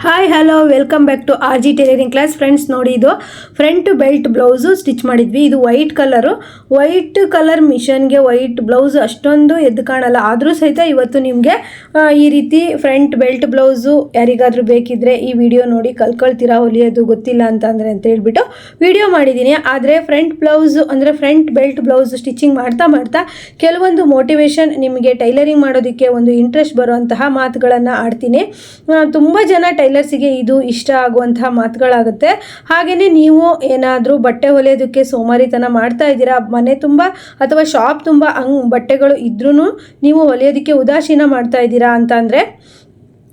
Hi hello welcome back to R G tailoring class friends ನೋಡಿ ಇದು front belt blouse stitch ಮಾಡಿದ್ವಿ. ಇದು white colour white colour ಮಿಷನ್ಗೆ white blouse ಅಷ್ಟೊಂದು ಎದ್ದು ಕಾಣಲ್ಲ. ಆದರೂ ಸಹಿತ ಇವತ್ತು ನಿಮಗೆ ಈ ರೀತಿ ಫ್ರಂಟ್ ಬೆಲ್ಟ್ ಬ್ಲೌಸು ಯಾರಿಗಾದರೂ ಬೇಕಿದ್ರೆ ಈ ವಿಡಿಯೋ ನೋಡಿ ಕಲ್ಕೊಳ್ತೀರಾ, ಹೊಲಿಯೋದು ಗೊತ್ತಿಲ್ಲ ಅಂತಂದರೆ ಅಂತ ಹೇಳ್ಬಿಟ್ಟು ವಿಡಿಯೋ ಮಾಡಿದ್ದೀನಿ. ಆದರೆ ಫ್ರಂಟ್ ಬ್ಲೌಸು ಅಂದರೆ ಫ್ರಂಟ್ ಬೆಲ್ಟ್ ಬ್ಲೌಸ್ ಸ್ಟಿಚಿಂಗ್ ಮಾಡ್ತಾ ಮಾಡ್ತಾ ಕೆಲವೊಂದು ಮೋಟಿವೇಶನ್ ನಿಮಗೆ ಟೈಲರಿಂಗ್ ಮಾಡೋದಕ್ಕೆ ಒಂದು ಇಂಟ್ರೆಸ್ಟ್ ಬರುವಂತಹ ಮಾತುಗಳನ್ನು ಆಡ್ತೀನಿ. ತುಂಬ ಜನ ಟೈಲರ್ಸಿಗೆ ಇದು ಇಷ್ಟ ಆಗುವಂತಹ ಮಾತುಗಳಾಗುತ್ತೆ. ಹಾಗೆಯೇ ನೀವು ಏನಾದರೂ ಬಟ್ಟೆ ಹೊಲಿಯೋದಕ್ಕೆ ಸೋಮಾರಿತನ ಮಾಡ್ತಾ ಇದ್ದೀರಾ, ಮನೆ ತುಂಬ ಅಥವಾ ಶಾಪ್ ತುಂಬ ಹಂಗ್ ಬಟ್ಟೆಗಳು ಇದ್ರೂ ನೀವು ಹೊಲಿಯೋದಕ್ಕೆ ಉದಾಸೀನ ಮಾಡ್ತಾ ಇದ್ದೀರಾ ಅಂತ ಅಂದರೆ,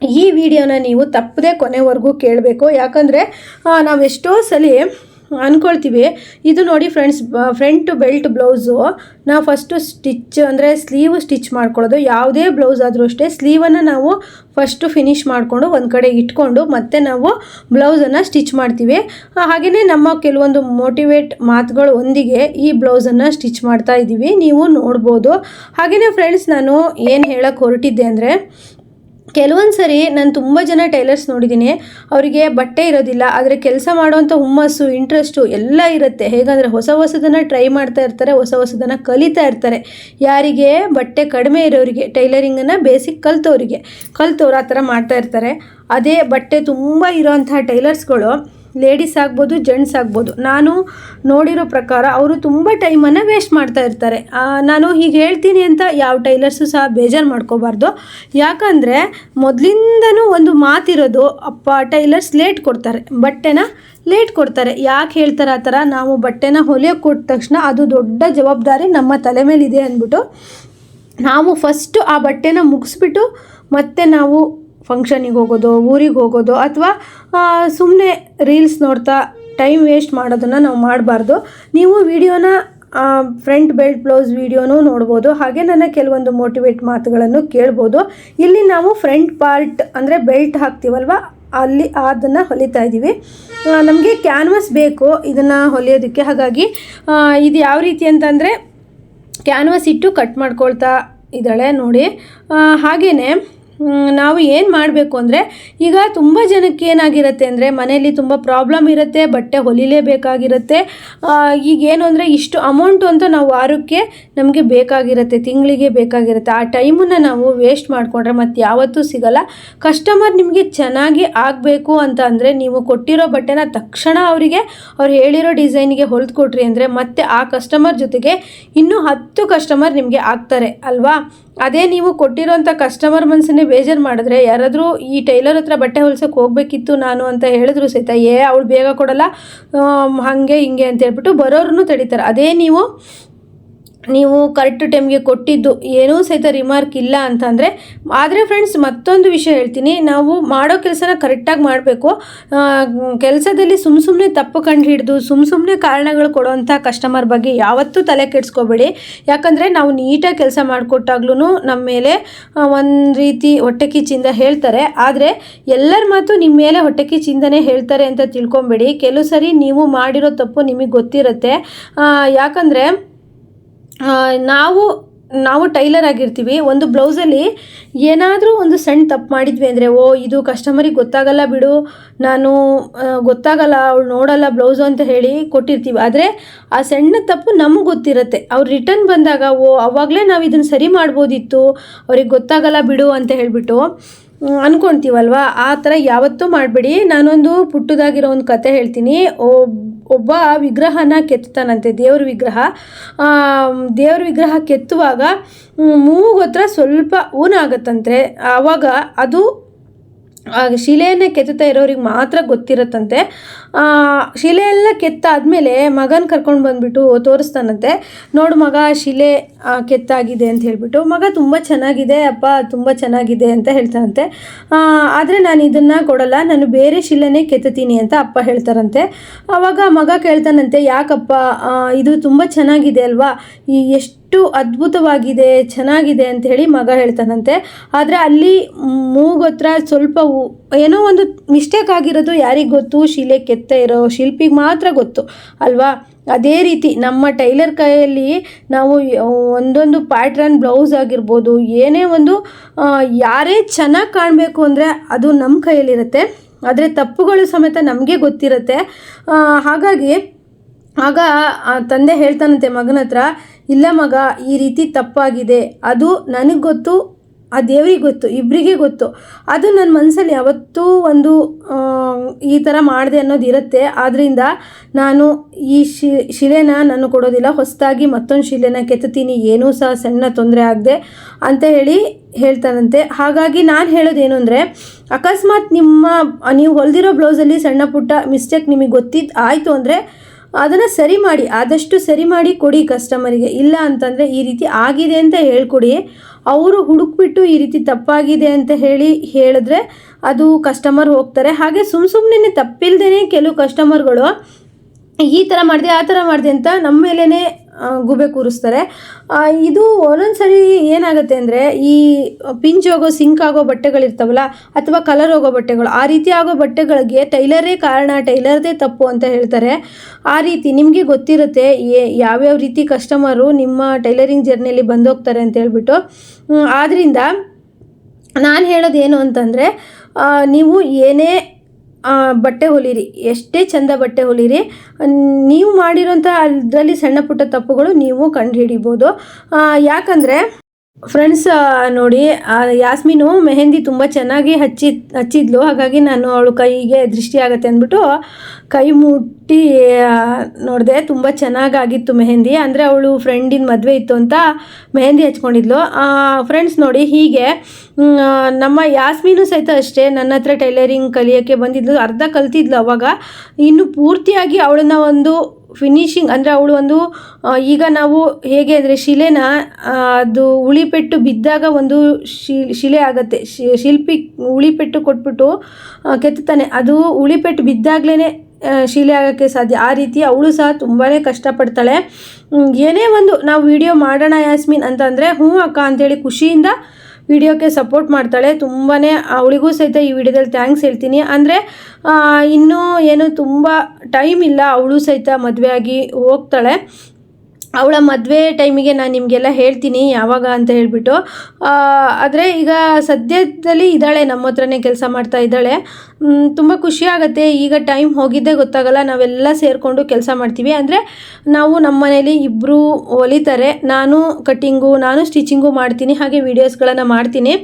ಈ ವಿಡಿಯೋನ ನೀವು ತಪ್ಪದೆ ಕೊನೆವರೆಗೂ ಕೇಳಬೇಕು. ಯಾಕಂದರೆ ನಾವು ಎಷ್ಟೋ ಸಲ ಅಂದ್ಕೊಳ್ತೀವಿ ಇದು ನೋಡಿ ಫ್ರೆಂಡ್ಸ್ ಫ್ರಂಟ್ ಬೆಲ್ಟ್ ಬ್ಲೌಸು ನಾವು ಫಸ್ಟು ಸ್ಟಿಚ್ ಅಂದರೆ ಸ್ಲೀವ್ ಸ್ಟಿಚ್ ಮಾಡ್ಕೊಳ್ಳೋದು. ಯಾವುದೇ ಬ್ಲೌಸ್ ಆದರೂ ಅಷ್ಟೇ ಸ್ಲೀವನ್ನು ನಾವು ಫಸ್ಟು ಫಿನಿಶ್ ಮಾಡಿಕೊಂಡು ಒಂದು ಕಡೆ ಇಟ್ಕೊಂಡು ಮತ್ತೆ ನಾವು ಬ್ಲೌಸನ್ನು ಸ್ಟಿಚ್ ಮಾಡ್ತೀವಿ. ಹಾಗೆಯೇ ನಮ್ಮ ಕೆಲವೊಂದು ಮೋಟಿವೇಟ್ ಮಾತುಗಳು ಒಂದಿಗೆ ಈ ಬ್ಲೌಸನ್ನು ಸ್ಟಿಚ್ ಮಾಡ್ತಾ ಇದ್ದೀವಿ ನೀವು ನೋಡ್ಬೋದು. ಹಾಗೆಯೇ ಫ್ರೆಂಡ್ಸ್, ನಾನು ಏನು ಹೇಳಕ್ಕೆ ಹೊರಟಿದ್ದೆ ಅಂದರೆ ಕೆಲವೊಂದು ಸರಿ ನಾನು ತುಂಬ ಜನ ಟೈಲರ್ಸ್ ನೋಡಿದ್ದೀನಿ ಅವರಿಗೆ ಬಟ್ಟೆ ಇರೋದಿಲ್ಲ, ಆದರೆ ಕೆಲಸ ಮಾಡುವಂಥ ಹುಮ್ಮಸ್ಸು ಇಂಟ್ರೆಸ್ಟು ಎಲ್ಲ ಇರುತ್ತೆ. ಹೇಗಂದರೆ ಹೊಸ ಹೊಸದನ್ನು ಟ್ರೈ ಮಾಡ್ತಾ ಇರ್ತಾರೆ, ಹೊಸ ಹೊಸದನ್ನು ಕಲಿತಾ ಇರ್ತಾರೆ. ಯಾರಿಗೆ ಬಟ್ಟೆ ಕಡಿಮೆ ಇರೋರಿಗೆ ಟೈಲರಿಂಗನ್ನು ಬೇಸಿಕ್ ಕಲ್ತವ್ರಿಗೆ, ಕಲ್ತವ್ರು ಆ ಥರ ಮಾಡ್ತಾ ಇರ್ತಾರೆ. ಅದೇ ಬಟ್ಟೆ ತುಂಬ ಇರೋವಂಥ ಟೈಲರ್ಸ್ಗಳು ಲೇಡೀಸ್ ಆಗ್ಬೋದು ಜೆಂಟ್ಸ್ ಆಗ್ಬೋದು. ನಾನು ನೋಡಿರೋ ಪ್ರಕಾರ ಅವರು ತುಂಬ ಟೈಮನ್ನು ವೇಸ್ಟ್ ಮಾಡ್ತಾ ಇರ್ತಾರೆ. ನಾನು ಹೀಗೆ ಹೇಳ್ತೀನಿ ಅಂತ ಯಾವ ಟೈಲರ್ಸು ಸಹ ಬೇಜಾರು ಮಾಡ್ಕೋಬಾರ್ದು. ಯಾಕಂದರೆ ಮೊದಲಿಂದನೂ ಒಂದು ಮಾತಿರೋದು, ಅಪ್ಪ, ಟೈಲರ್ಸ್ ಲೇಟ್ ಕೊಡ್ತಾರೆ. ಬಟ್ಟೆನ ಲೇಟ್ ಕೊಡ್ತಾರೆ. ಯಾಕೆ ಹೇಳ್ತಾರೆ ಆ ಥರ? ನಾವು ಬಟ್ಟೆನ ಹೊಲಿಯೋಕೆ ಕೊಟ್ಟ ತಕ್ಷಣ ಅದು ದೊಡ್ಡ ಜವಾಬ್ದಾರಿ ನಮ್ಮ ತಲೆ ಮೇಲಿದೆ ಅಂದ್ಬಿಟ್ಟು, ನಾವು ಫಸ್ಟು ಆ ಬಟ್ಟೆನ ಮುಗಿಸ್ಬಿಟ್ಟು ಮತ್ತೆ ನಾವು ಫಂಕ್ಷನಿಗೆ ಹೋಗೋದು, ಊರಿಗೆ ಹೋಗೋದು ಅಥವಾ ಸುಮ್ಮನೆ ರೀಲ್ಸ್ ನೋಡ್ತಾ ಟೈಮ್ ವೇಸ್ಟ್ ಮಾಡೋದನ್ನು ನಾವು ಮಾಡಬಾರ್ದು. ನೀವು ವಿಡಿಯೋನ ಫ್ರಂಟ್ ಬೆಲ್ಟ್ ಬ್ಲೌಸ್ ವೀಡಿಯೋನೂ ನೋಡ್ಬೋದು. ಹಾಗೆ ನನ್ನ ಕೆಲವೊಂದು ಮೋಟಿವೇಟ್ ಮಾತುಗಳನ್ನು ಕೇಳ್ಬೋದು. ಇಲ್ಲಿ ನಾವು ಫ್ರಂಟ್ ಪಾರ್ಟ್ ಅಂದರೆ ಬೆಲ್ಟ್ ಹಾಕ್ತೀವಲ್ವ? ಅಲ್ಲಿ ಅದನ್ನು ಹೊಲಿತಾ ಇದ್ದೀವಿ ನಮಗೆ ಕ್ಯಾನ್ವಸ್ ಬೇಕು. ಇದನ್ನು ಹೊಲಿಯೋದಕ್ಕೆ. ಹಾಗಾಗಿ ಇದು ಯಾವ ರೀತಿ ಅಂತಂದರೆ ಕ್ಯಾನ್ವಸ್ ಇಟ್ಟು ಕಟ್ ಮಾಡ್ಕೊಳ್ತಾ ಇದ್ದಾಳೆ ನೋಡಿ. ಹಾಗೆಯೇ ನಾವು ಏನು ಮಾಡಬೇಕು ಅಂದರೆ ಈಗ ತುಂಬ ಜನಕ್ಕೆ ಏನಾಗಿರುತ್ತೆ ಅಂದರೆ ಮನೆಯಲ್ಲಿ ತುಂಬ ಪ್ರಾಬ್ಲಮ್ ಇರುತ್ತೆ, ಬಟ್ಟೆ ಹೊಲಿಲೇಬೇಕಾಗಿರುತ್ತೆ. ಈಗ ಈಗೇನು ಅಂದರೆ ಇಷ್ಟು ಅಮೌಂಟು ಅಂತ ನಾವು ವಾರಕ್ಕೆ ನಮಗೆ ಬೇಕಾಗಿರುತ್ತೆ, ತಿಂಗಳಿಗೆ ಬೇಕಾಗಿರುತ್ತೆ. ಆ ಟೈಮನ್ನು ನಾವು ವೇಸ್ಟ್ ಮಾಡಿಕೊಂಡ್ರೆ ಮತ್ತೆ ಯಾವತ್ತೂ ಸಿಗಲ್ಲ. ಕಸ್ಟಮರ್ ನಿಮಗೆ ಚೆನ್ನಾಗಿ ಆಗಬೇಕು ಅಂತ ಅಂದರೆ ನೀವು ಕೊಟ್ಟಿರೋ ಬಟ್ಟೆನ ತಕ್ಷಣ ಅವರಿಗೆ, ಅವ್ರು ಹೇಳಿರೋ ಡಿಸೈನಿಗೆ ಹೊಲ್ದು ಕೊಟ್ರಿ ಅಂದರೆ ಮತ್ತೆ ಆ ಕಸ್ಟಮರ್ ಜೊತೆಗೆ ಇನ್ನೂ ಹತ್ತು ಕಸ್ಟಮರ್ ನಿಮಗೆ ಆಗ್ತಾರೆ, ಅಲ್ವಾ? ಅದೇ ನೀವು ಕೊಟ್ಟಿರೋಂಥ ಕಸ್ಟಮರ್ ಮನಸ್ಸನ್ನೇ ಬೇಜಾರು ಮಾಡಿದ್ರೆ ಯಾರಾದರೂ ಈ ಟೈಲರ್ ಹತ್ರ ಬಟ್ಟೆ ಹೊಲ್ಸೋಕೆ ಹೋಗ್ಬೇಕಿತ್ತು ನಾನು ಅಂತ ಹೇಳಿದ್ರು ಸಹಿತ, ಏ, ಅವಳು ಬೇಗ ಕೊಡಲ್ಲ ಹಾಗೆ ಹಿಂಗೆ ಅಂತ ಹೇಳ್ಬಿಟ್ಟು ಬರೋರನ್ನು ತಡೀತಾರೆ. ಅದೇ ನೀವು ನೀವು ಕರೆಕ್ಟ್ ಟೈಮ್ಗೆ ಕೊಟ್ಟಿದ್ದು ಏನೂ ಸಹಿತ ರಿಮಾರ್ಕ್ ಇಲ್ಲ ಅಂತಂದರೆ, ಆದರೆ ಫ್ರೆಂಡ್ಸ್ ಮತ್ತೊಂದು ವಿಷಯ ಹೇಳ್ತೀನಿ. ನಾವು ಮಾಡೋ ಕೆಲಸನ ಕರೆಕ್ಟಾಗಿ ಮಾಡಬೇಕು. ಕೆಲಸದಲ್ಲಿ ಸುಮ್ಮ ಸುಮ್ಮನೆ ತಪ್ಪು ಕಂಡು ಹಿಡಿದು ಸುಮ್ಮ ಸುಮ್ಮನೆ ಕಾರಣಗಳು ಕೊಡೋವಂಥ ಕಸ್ಟಮರ್ ಬಗ್ಗೆ ಯಾವತ್ತೂ ತಲೆ ಕೆಡಿಸ್ಕೋಬೇಡಿ. ಯಾಕಂದರೆ ನಾವು ನೀಟಾಗಿ ಕೆಲಸ ಮಾಡಿಕೊಟ್ಟಾಗ್ಲೂ ನಮ್ಮ ಮೇಲೆ ಒಂದು ರೀತಿ ಹೊಟ್ಟೆ ಕಿಚ್ಚಿಂದ ಹೇಳ್ತಾರೆ. ಆದರೆ ಎಲ್ಲರ ಮಾತು ನಿಮ್ಮ ಮೇಲೆ ಹೊಟ್ಟೆ ಕಿಚ್ಚಿಂದನೇ ಹೇಳ್ತಾರೆ ಅಂತ ತಿಳ್ಕೊಬೇಡಿ. ಕೆಲವು ಸರಿ ನೀವು ಮಾಡಿರೋ ತಪ್ಪು ನಿಮಗೆ ಗೊತ್ತಿರುತ್ತೆ. ಯಾಕಂದರೆ ನಾವು ನಾವು ಟೈಲರ್ ಆಗಿರ್ತೀವಿ. ಒಂದು ಬ್ಲೌಸಲ್ಲಿ ಏನಾದರೂ ಒಂದು ಸಣ್ಣ ತಪ್ಪು ಮಾಡಿದ್ವಿ ಅಂದರೆ, ಓ, ಇದು ಕಸ್ಟಮರಿಗೆ ಗೊತ್ತಾಗಲ್ಲ ಬಿಡು, ನಾನು ಗೊತ್ತಾಗಲ್ಲ, ಅವಳು ನೋಡಲ್ಲ ಬ್ಲೌಸು ಅಂತ ಹೇಳಿ ಕೊಟ್ಟಿರ್ತೀವಿ. ಆದರೆ ಆ ಸಣ್ಣ ತಪ್ಪು ನಮಗೆ ಗೊತ್ತಿರುತ್ತೆ. ಅವ್ರು ರಿಟರ್ನ್ ಬಂದಾಗ, ಓ, ಅವಾಗಲೇ ನಾವು ಇದನ್ನು ಸರಿ ಮಾಡ್ಬೋದಿತ್ತು, ಅವ್ರಿಗೆ ಗೊತ್ತಾಗಲ್ಲ ಬಿಡು ಅಂತ ಹೇಳಿಬಿಟ್ಟು ಅನ್ಕೊಳ್ತೀವಲ್ವಾ ಆ ಥರ ಯಾವತ್ತೂ ಮಾಡಬೇಡಿ. ನಾನೊಂದು ಪುಟ್ಟದಾಗಿರೋ ಒಂದು ಕತೆ ಹೇಳ್ತೀನಿ. ಒಬ್, ಒಬ್ಬ ವಿಗ್ರಹನ ಕೆತ್ತಾನಂತೆ ದೇವ್ರ ವಿಗ್ರಹ. ದೇವ್ರ ವಿಗ್ರಹ ಕೆತ್ತುವಾಗ ಮೂಗತ್ರ ಸ್ವಲ್ಪ ಊನಾಗತ್ತಂತೆ ಆವಾಗ ಅದು, ಆ, ಶಿಲೆಯನ್ನೇ ಕೆತ್ತುತ್ತಾ ಇರೋರಿಗೆ ಮಾತ್ರ ಗೊತ್ತಿರುತ್ತಂತೆ. ಶಿಲೆ ಎಲ್ಲ ಕೆತ್ತಾದ್ಮೇಲೆ ಮಗನ ಕರ್ಕೊಂಡು ಬಂದುಬಿಟ್ಟು ತೋರಿಸ್ತಾನಂತೆ. ನೋಡು ಮಗ, ಶಿಲೆ ಕೆತ್ತಾಗಿದೆ ಅಂತ ಹೇಳ್ಬಿಟ್ಟು. ಮಗ ತುಂಬ ಚೆನ್ನಾಗಿದೆ, ಅಪ್ಪ ತುಂಬ ಚೆನ್ನಾಗಿದೆ ಅಂತ ಹೇಳ್ತಾನಂತೆ. ಆದರೆ ನಾನು ಇದನ್ನು ಕೊಡಲ್ಲ, ನಾನು ಬೇರೆ ಶಿಲೆನೇ ಕೆತ್ತತೀನಿ ಅಂತ ಅಪ್ಪ ಹೇಳ್ತಾರಂತೆ. ಆವಾಗ ಮಗ ಕೇಳ್ತಾನಂತೆ, ಯಾಕಪ್ಪ ಇದು ತುಂಬ ಚೆನ್ನಾಗಿದೆ ಅಲ್ವಾ? ಈ ಎಷ್ಟು ಅದ್ಭುತವಾಗಿದೆ, ಚೆನ್ನಾಗಿದೆ ಅಂತ ಹೇಳಿ ಮಗ ಹೇಳ್ತಾನಂತೆ. ಆದರೆ ಅಲ್ಲಿ ಮೂಗತ್ರ ಸ್ವಲ್ಪ ಏನೋ ಒಂದು ಮಿಸ್ಟೇಕ್ ಆಗಿರೋದು ಯಾರಿಗೆ ಗೊತ್ತು, ಶಿಲೆ ಇರೋ ಶಿಲ್ಪಿಗೆ ಮಾತ್ರ ಗೊತ್ತು. ಅಲ್ವಾ? ಅದೇ ರೀತಿ ನಮ್ಮ ಟೈಲರ್ ಕೈಯಲ್ಲಿ ನಾವು ಒಂದೊಂದು ಪ್ಯಾಟ್ರನ್, ಬ್ಲೌಸ್ ಆಗಿರ್ಬೋದು, ಏನೇ ಒಂದು ಯಾರೇ ಚೆನ್ನಾಗಿ ಕಾಣಬೇಕು ಅಂದರೆ ಅದು ನಮ್ಮ ಕೈಯಲ್ಲಿರುತ್ತೆ. ಆದರೆ ತಪ್ಪುಗಳು ಸಮೇತ ನಮಗೆ ಗೊತ್ತಿರುತ್ತೆ. ಹಾಗಾಗಿ ಆಗ ತಂದೆ ಹೇಳ್ತಾನಂತೆ ಮಗನ ಹತ್ರ, ಇಲ್ಲ ಮಗ, ಈ ರೀತಿ ತಪ್ಪಾಗಿದೆ. ಅದು ನನಗೆ ಗೊತ್ತು ಆ ದೇವ್ರಿಗೆ ಗೊತ್ತು ಇಬ್ಬರಿಗೆ ಗೊತ್ತು. ಅದು ನನ್ನ ಮನಸ್ಸಲ್ಲಿ ಯಾವತ್ತೂ ಒಂದು ಈ ಥರ ಮಾಡಿದೆ ಅನ್ನೋದು ಇರುತ್ತೆ. ಆದ್ದರಿಂದ ನಾನು ಈ ಶಿ, ಶಿಲೆನ ನಾನು ಕೊಡೋದಿಲ್ಲ. ಹೊಸದಾಗಿ ಮತ್ತೊಂದು ಶಿಲೆನ ಕೆತ್ತುತ್ತೀನಿ. ಏನೂ ಸಹ ಸಣ್ಣ ತೊಂದರೆ ಆಗದೆ ಅಂತ ಹೇಳಿ ಹೇಳ್ತಾನಂತೆ ಹಾಗಾಗಿ ನಾನು ಹೇಳೋದೇನು ಅಂದರೆ, ಅಕಸ್ಮಾತ್ ನಿಮ್ಮ, ನೀವು ಹೊಲಿದಿರೋ ಬ್ಲೌಸಲ್ಲಿ ಸಣ್ಣ ಪುಟ್ಟ ಮಿಸ್ಟೇಕ್ ನಿಮಗೆ ಗೊತ್ತಿದ್ದು ಆಯಿತು ಅಂದರೆ ಅದನ್ನು ಸರಿ ಮಾಡಿ, ಆದಷ್ಟು ಸರಿ ಮಾಡಿ ಕೊಡಿ ಕಸ್ಟಮರಿಗೆ ಇಲ್ಲ ಅಂತಂದರೆ ಈ ರೀತಿ ಆಗಿದೆ ಅಂತ ಹೇಳ್ಕೊಡಿ. ಅವರು ಹುಡುಕ್ಬಿಟ್ಟು ಈ ರೀತಿ ತಪ್ಪಾಗಿದೆ ಅಂತ ಹೇಳಿ ಹೇಳಿದ್ರೆ ಅದು ಕಸ್ಟಮರ್ ಹೋಗ್ತಾರೆ. ಹಾಗೆ ಸುಮ್ಮ ಸುಮ್ಮನೆ ತಪ್ಪಿಲ್ದೇ ಕೆಲವು ಕಸ್ಟಮರ್ಗಳು ಈ ಥರ ಮಾಡಿದೆ, ಆ ಥರ ಮಾಡಿದೆ ಅಂತ ನಮ್ಮ ಮೇಲೇ ಗುಬೆ ಕೂರಿಸ್ತಾರೆ. ಇದು ಒಂದೊಂದ್ಸರಿ ಏನಾಗುತ್ತೆ ಅಂದರೆ ಈ ಪಿಂಚ್ ಹೋಗೋ, ಸಿಂಕ್ ಆಗೋ ಬಟ್ಟೆಗಳಿರ್ತಾವಲ್ಲ, ಅಥವಾ ಕಲರ್ ಹೋಗೋ ಬಟ್ಟೆಗಳು, ಆ ರೀತಿ ಆಗೋ ಬಟ್ಟೆಗಳಿಗೆ ಟೈಲರೇ ಕಾರಣ, ಟೈಲರ್ದೇ ತಪ್ಪು ಅಂತ ಹೇಳ್ತಾರೆ. ಆ ರೀತಿ ನಿಮಗೆ ಗೊತ್ತಿರುತ್ತೆ ಯಾವ್ಯಾವ ರೀತಿ ಕಸ್ಟಮರು ನಿಮ್ಮ ಟೈಲರಿಂಗ್ ಜರ್ನಿಯಲ್ಲಿ ಬಂದೋಗ್ತಾರೆ ಅಂತ ಹೇಳ್ಬಿಟ್ಟು. ಆದ್ದರಿಂದ ನಾನು ಹೇಳೋದೇನು ಅಂತಂದರೆ ನೀವು ಏನೇ ಬಟ್ಟೆ ಹೊಲಿರಿ ಎಷ್ಟೇ ಚಂದ ಬಟ್ಟೆ ಹೊಲಿರಿ ನೀವು ಮಾಡಿರೋಂಥ ಅದರಲ್ಲಿ ಸಣ್ಣ ಪುಟ್ಟ ತಪ್ಪುಗಳು ನೀವು ಕಂಡುಹಿಡಿಬೋದು ಯಾಕಂದರೆ ಫ್ರೆಂಡ್ಸ್ ನೋಡಿ ಯಾಸ್ಮಿನು ಮೆಹಂದಿ ತುಂಬ ಚೆನ್ನಾಗಿ ಹಚ್ಚಿ, ಹಚ್ಚಿದ್ಲು. ಹಾಗಾಗಿ ನಾನು ಅವಳು ಕೈಗೆ ದೃಷ್ಟಿ ಆಗುತ್ತೆ ಅಂದ್ಬಿಟ್ಟು ಕೈ ಮುಟ್ಟಿ ನೋಡಿದೆ, ತುಂಬ ಚೆನ್ನಾಗಾಗಿತ್ತು ಮೆಹಂದಿ ಅಂದರೆ ಅವಳು ಫ್ರೆಂಡಿನ ಮದುವೆ ಇತ್ತು ಅಂತ ಮೆಹಂದಿ ಹಚ್ಕೊಂಡಿದ್ಲು. ಫ್ರೆಂಡ್ಸ್ ನೋಡಿ, ಹೀಗೆ ನಮ್ಮ ಯಾಸ್ಮಿನು ಸಹಿತ ಅಷ್ಟೇ ನನ್ನ ಹತ್ರ ಟೈಲರಿಂಗ್ ಕಲಿಯೋಕ್ಕೆ ಬಂದಿದ್ಲು. ಅರ್ಧ ಕಲ್ತಿದ್ಲು ಅವಾಗ. ಇನ್ನು ಪೂರ್ತಿಯಾಗಿ ಅವಳನ್ನ ಒಂದು ಫಿನಿಶಿಂಗ್ ಅಂದರೆ ಅವಳು ಒಂದು ಈಗ ನಾವು ಹೇಗೆ ಅಂದರೆ ಶಿಲೆನ ಅದು ಉಳಿಪೆಟ್ಟು ಬಿದ್ದಾಗ ಒಂದು ಶಿಲೆ ಆಗುತ್ತೆ. ಶಿಲ್ಪಿ ಉಳಿಪೆಟ್ಟು ಕೊಟ್ಬಿಟ್ಟು ಕೆತ್ತುತ್ತಾನೆ. ಅದು ಉಳಿಪೆಟ್ಟು ಬಿದ್ದಾಗಲೇ ಶಿಲೆ ಆಗೋಕ್ಕೆ ಸಾಧ್ಯ. ಆ ರೀತಿ ಅವಳು ಸಹ ತುಂಬಾ ಕಷ್ಟಪಡ್ತಾಳೆ. ಏನೇ ಒಂದು ನಾವು ವಿಡಿಯೋ ಮಾಡೋಣ ಯಾಸ್ಮಿನ್ ಅಂತಂದರೆ, ಹ್ಞೂ ಅಕ್ಕ ಅಂಥೇಳಿ ಖುಷಿಯಿಂದ ವಿಡಿಯೋಕ್ಕೆ ಸಪೋರ್ಟ್ ಮಾಡ್ತಾಳೆ. ತುಂಬಾ ಅವಳಿಗೂ ಸಹಿತ ಈ ವಿಡಿಯೋದಲ್ಲಿ ಥ್ಯಾಂಕ್ಸ್ ಹೇಳ್ತೀನಿ. ಅಂದರೆ ಇನ್ನೂ ಏನು ತುಂಬ ಟೈಮ್ ಇಲ್ಲ, ಅವಳು ಸಹಿತ ಮದುವೆ ಆಗಿ ಹೋಗ್ತಾಳೆ. ಅವಳ ಮದುವೆ ಟೈಮಿಗೆ ನಾನು ನಿಮಗೆಲ್ಲ ಹೇಳ್ತೀನಿ, ಯಾವಾಗ ಅಂತ ಹೇಳಿಬಿಟ್ಟು. ಆದರೆ ಈಗ ಸದ್ಯದಲ್ಲಿ ಇದ್ದಾಳೆ, ನಮ್ಮ ಹತ್ರನೇ ಕೆಲಸ ಮಾಡ್ತಾ ಇದ್ದಾಳೆ. ತುಂಬ ಖುಷಿ ಈಗ ಟೈಮ್ ಹೋಗಿದ್ದೇ ಗೊತ್ತಾಗಲ್ಲ, ನಾವೆಲ್ಲ ಸೇರಿಕೊಂಡು ಕೆಲಸ ಮಾಡ್ತೀವಿ. ಅಂದರೆ ನಾವು ನಮ್ಮ ಮನೇಲಿ ಇಬ್ಬರು ಹೊಲಿತಾರೆ ನಾನು ಕಟ್ಟಿಂಗು, ನಾನು ಸ್ಟಿಚಿಂಗು ಮಾಡ್ತೀನಿ, ಹಾಗೆ ವೀಡಿಯೋಸ್ಗಳನ್ನು ಮಾಡ್ತೀನಿ.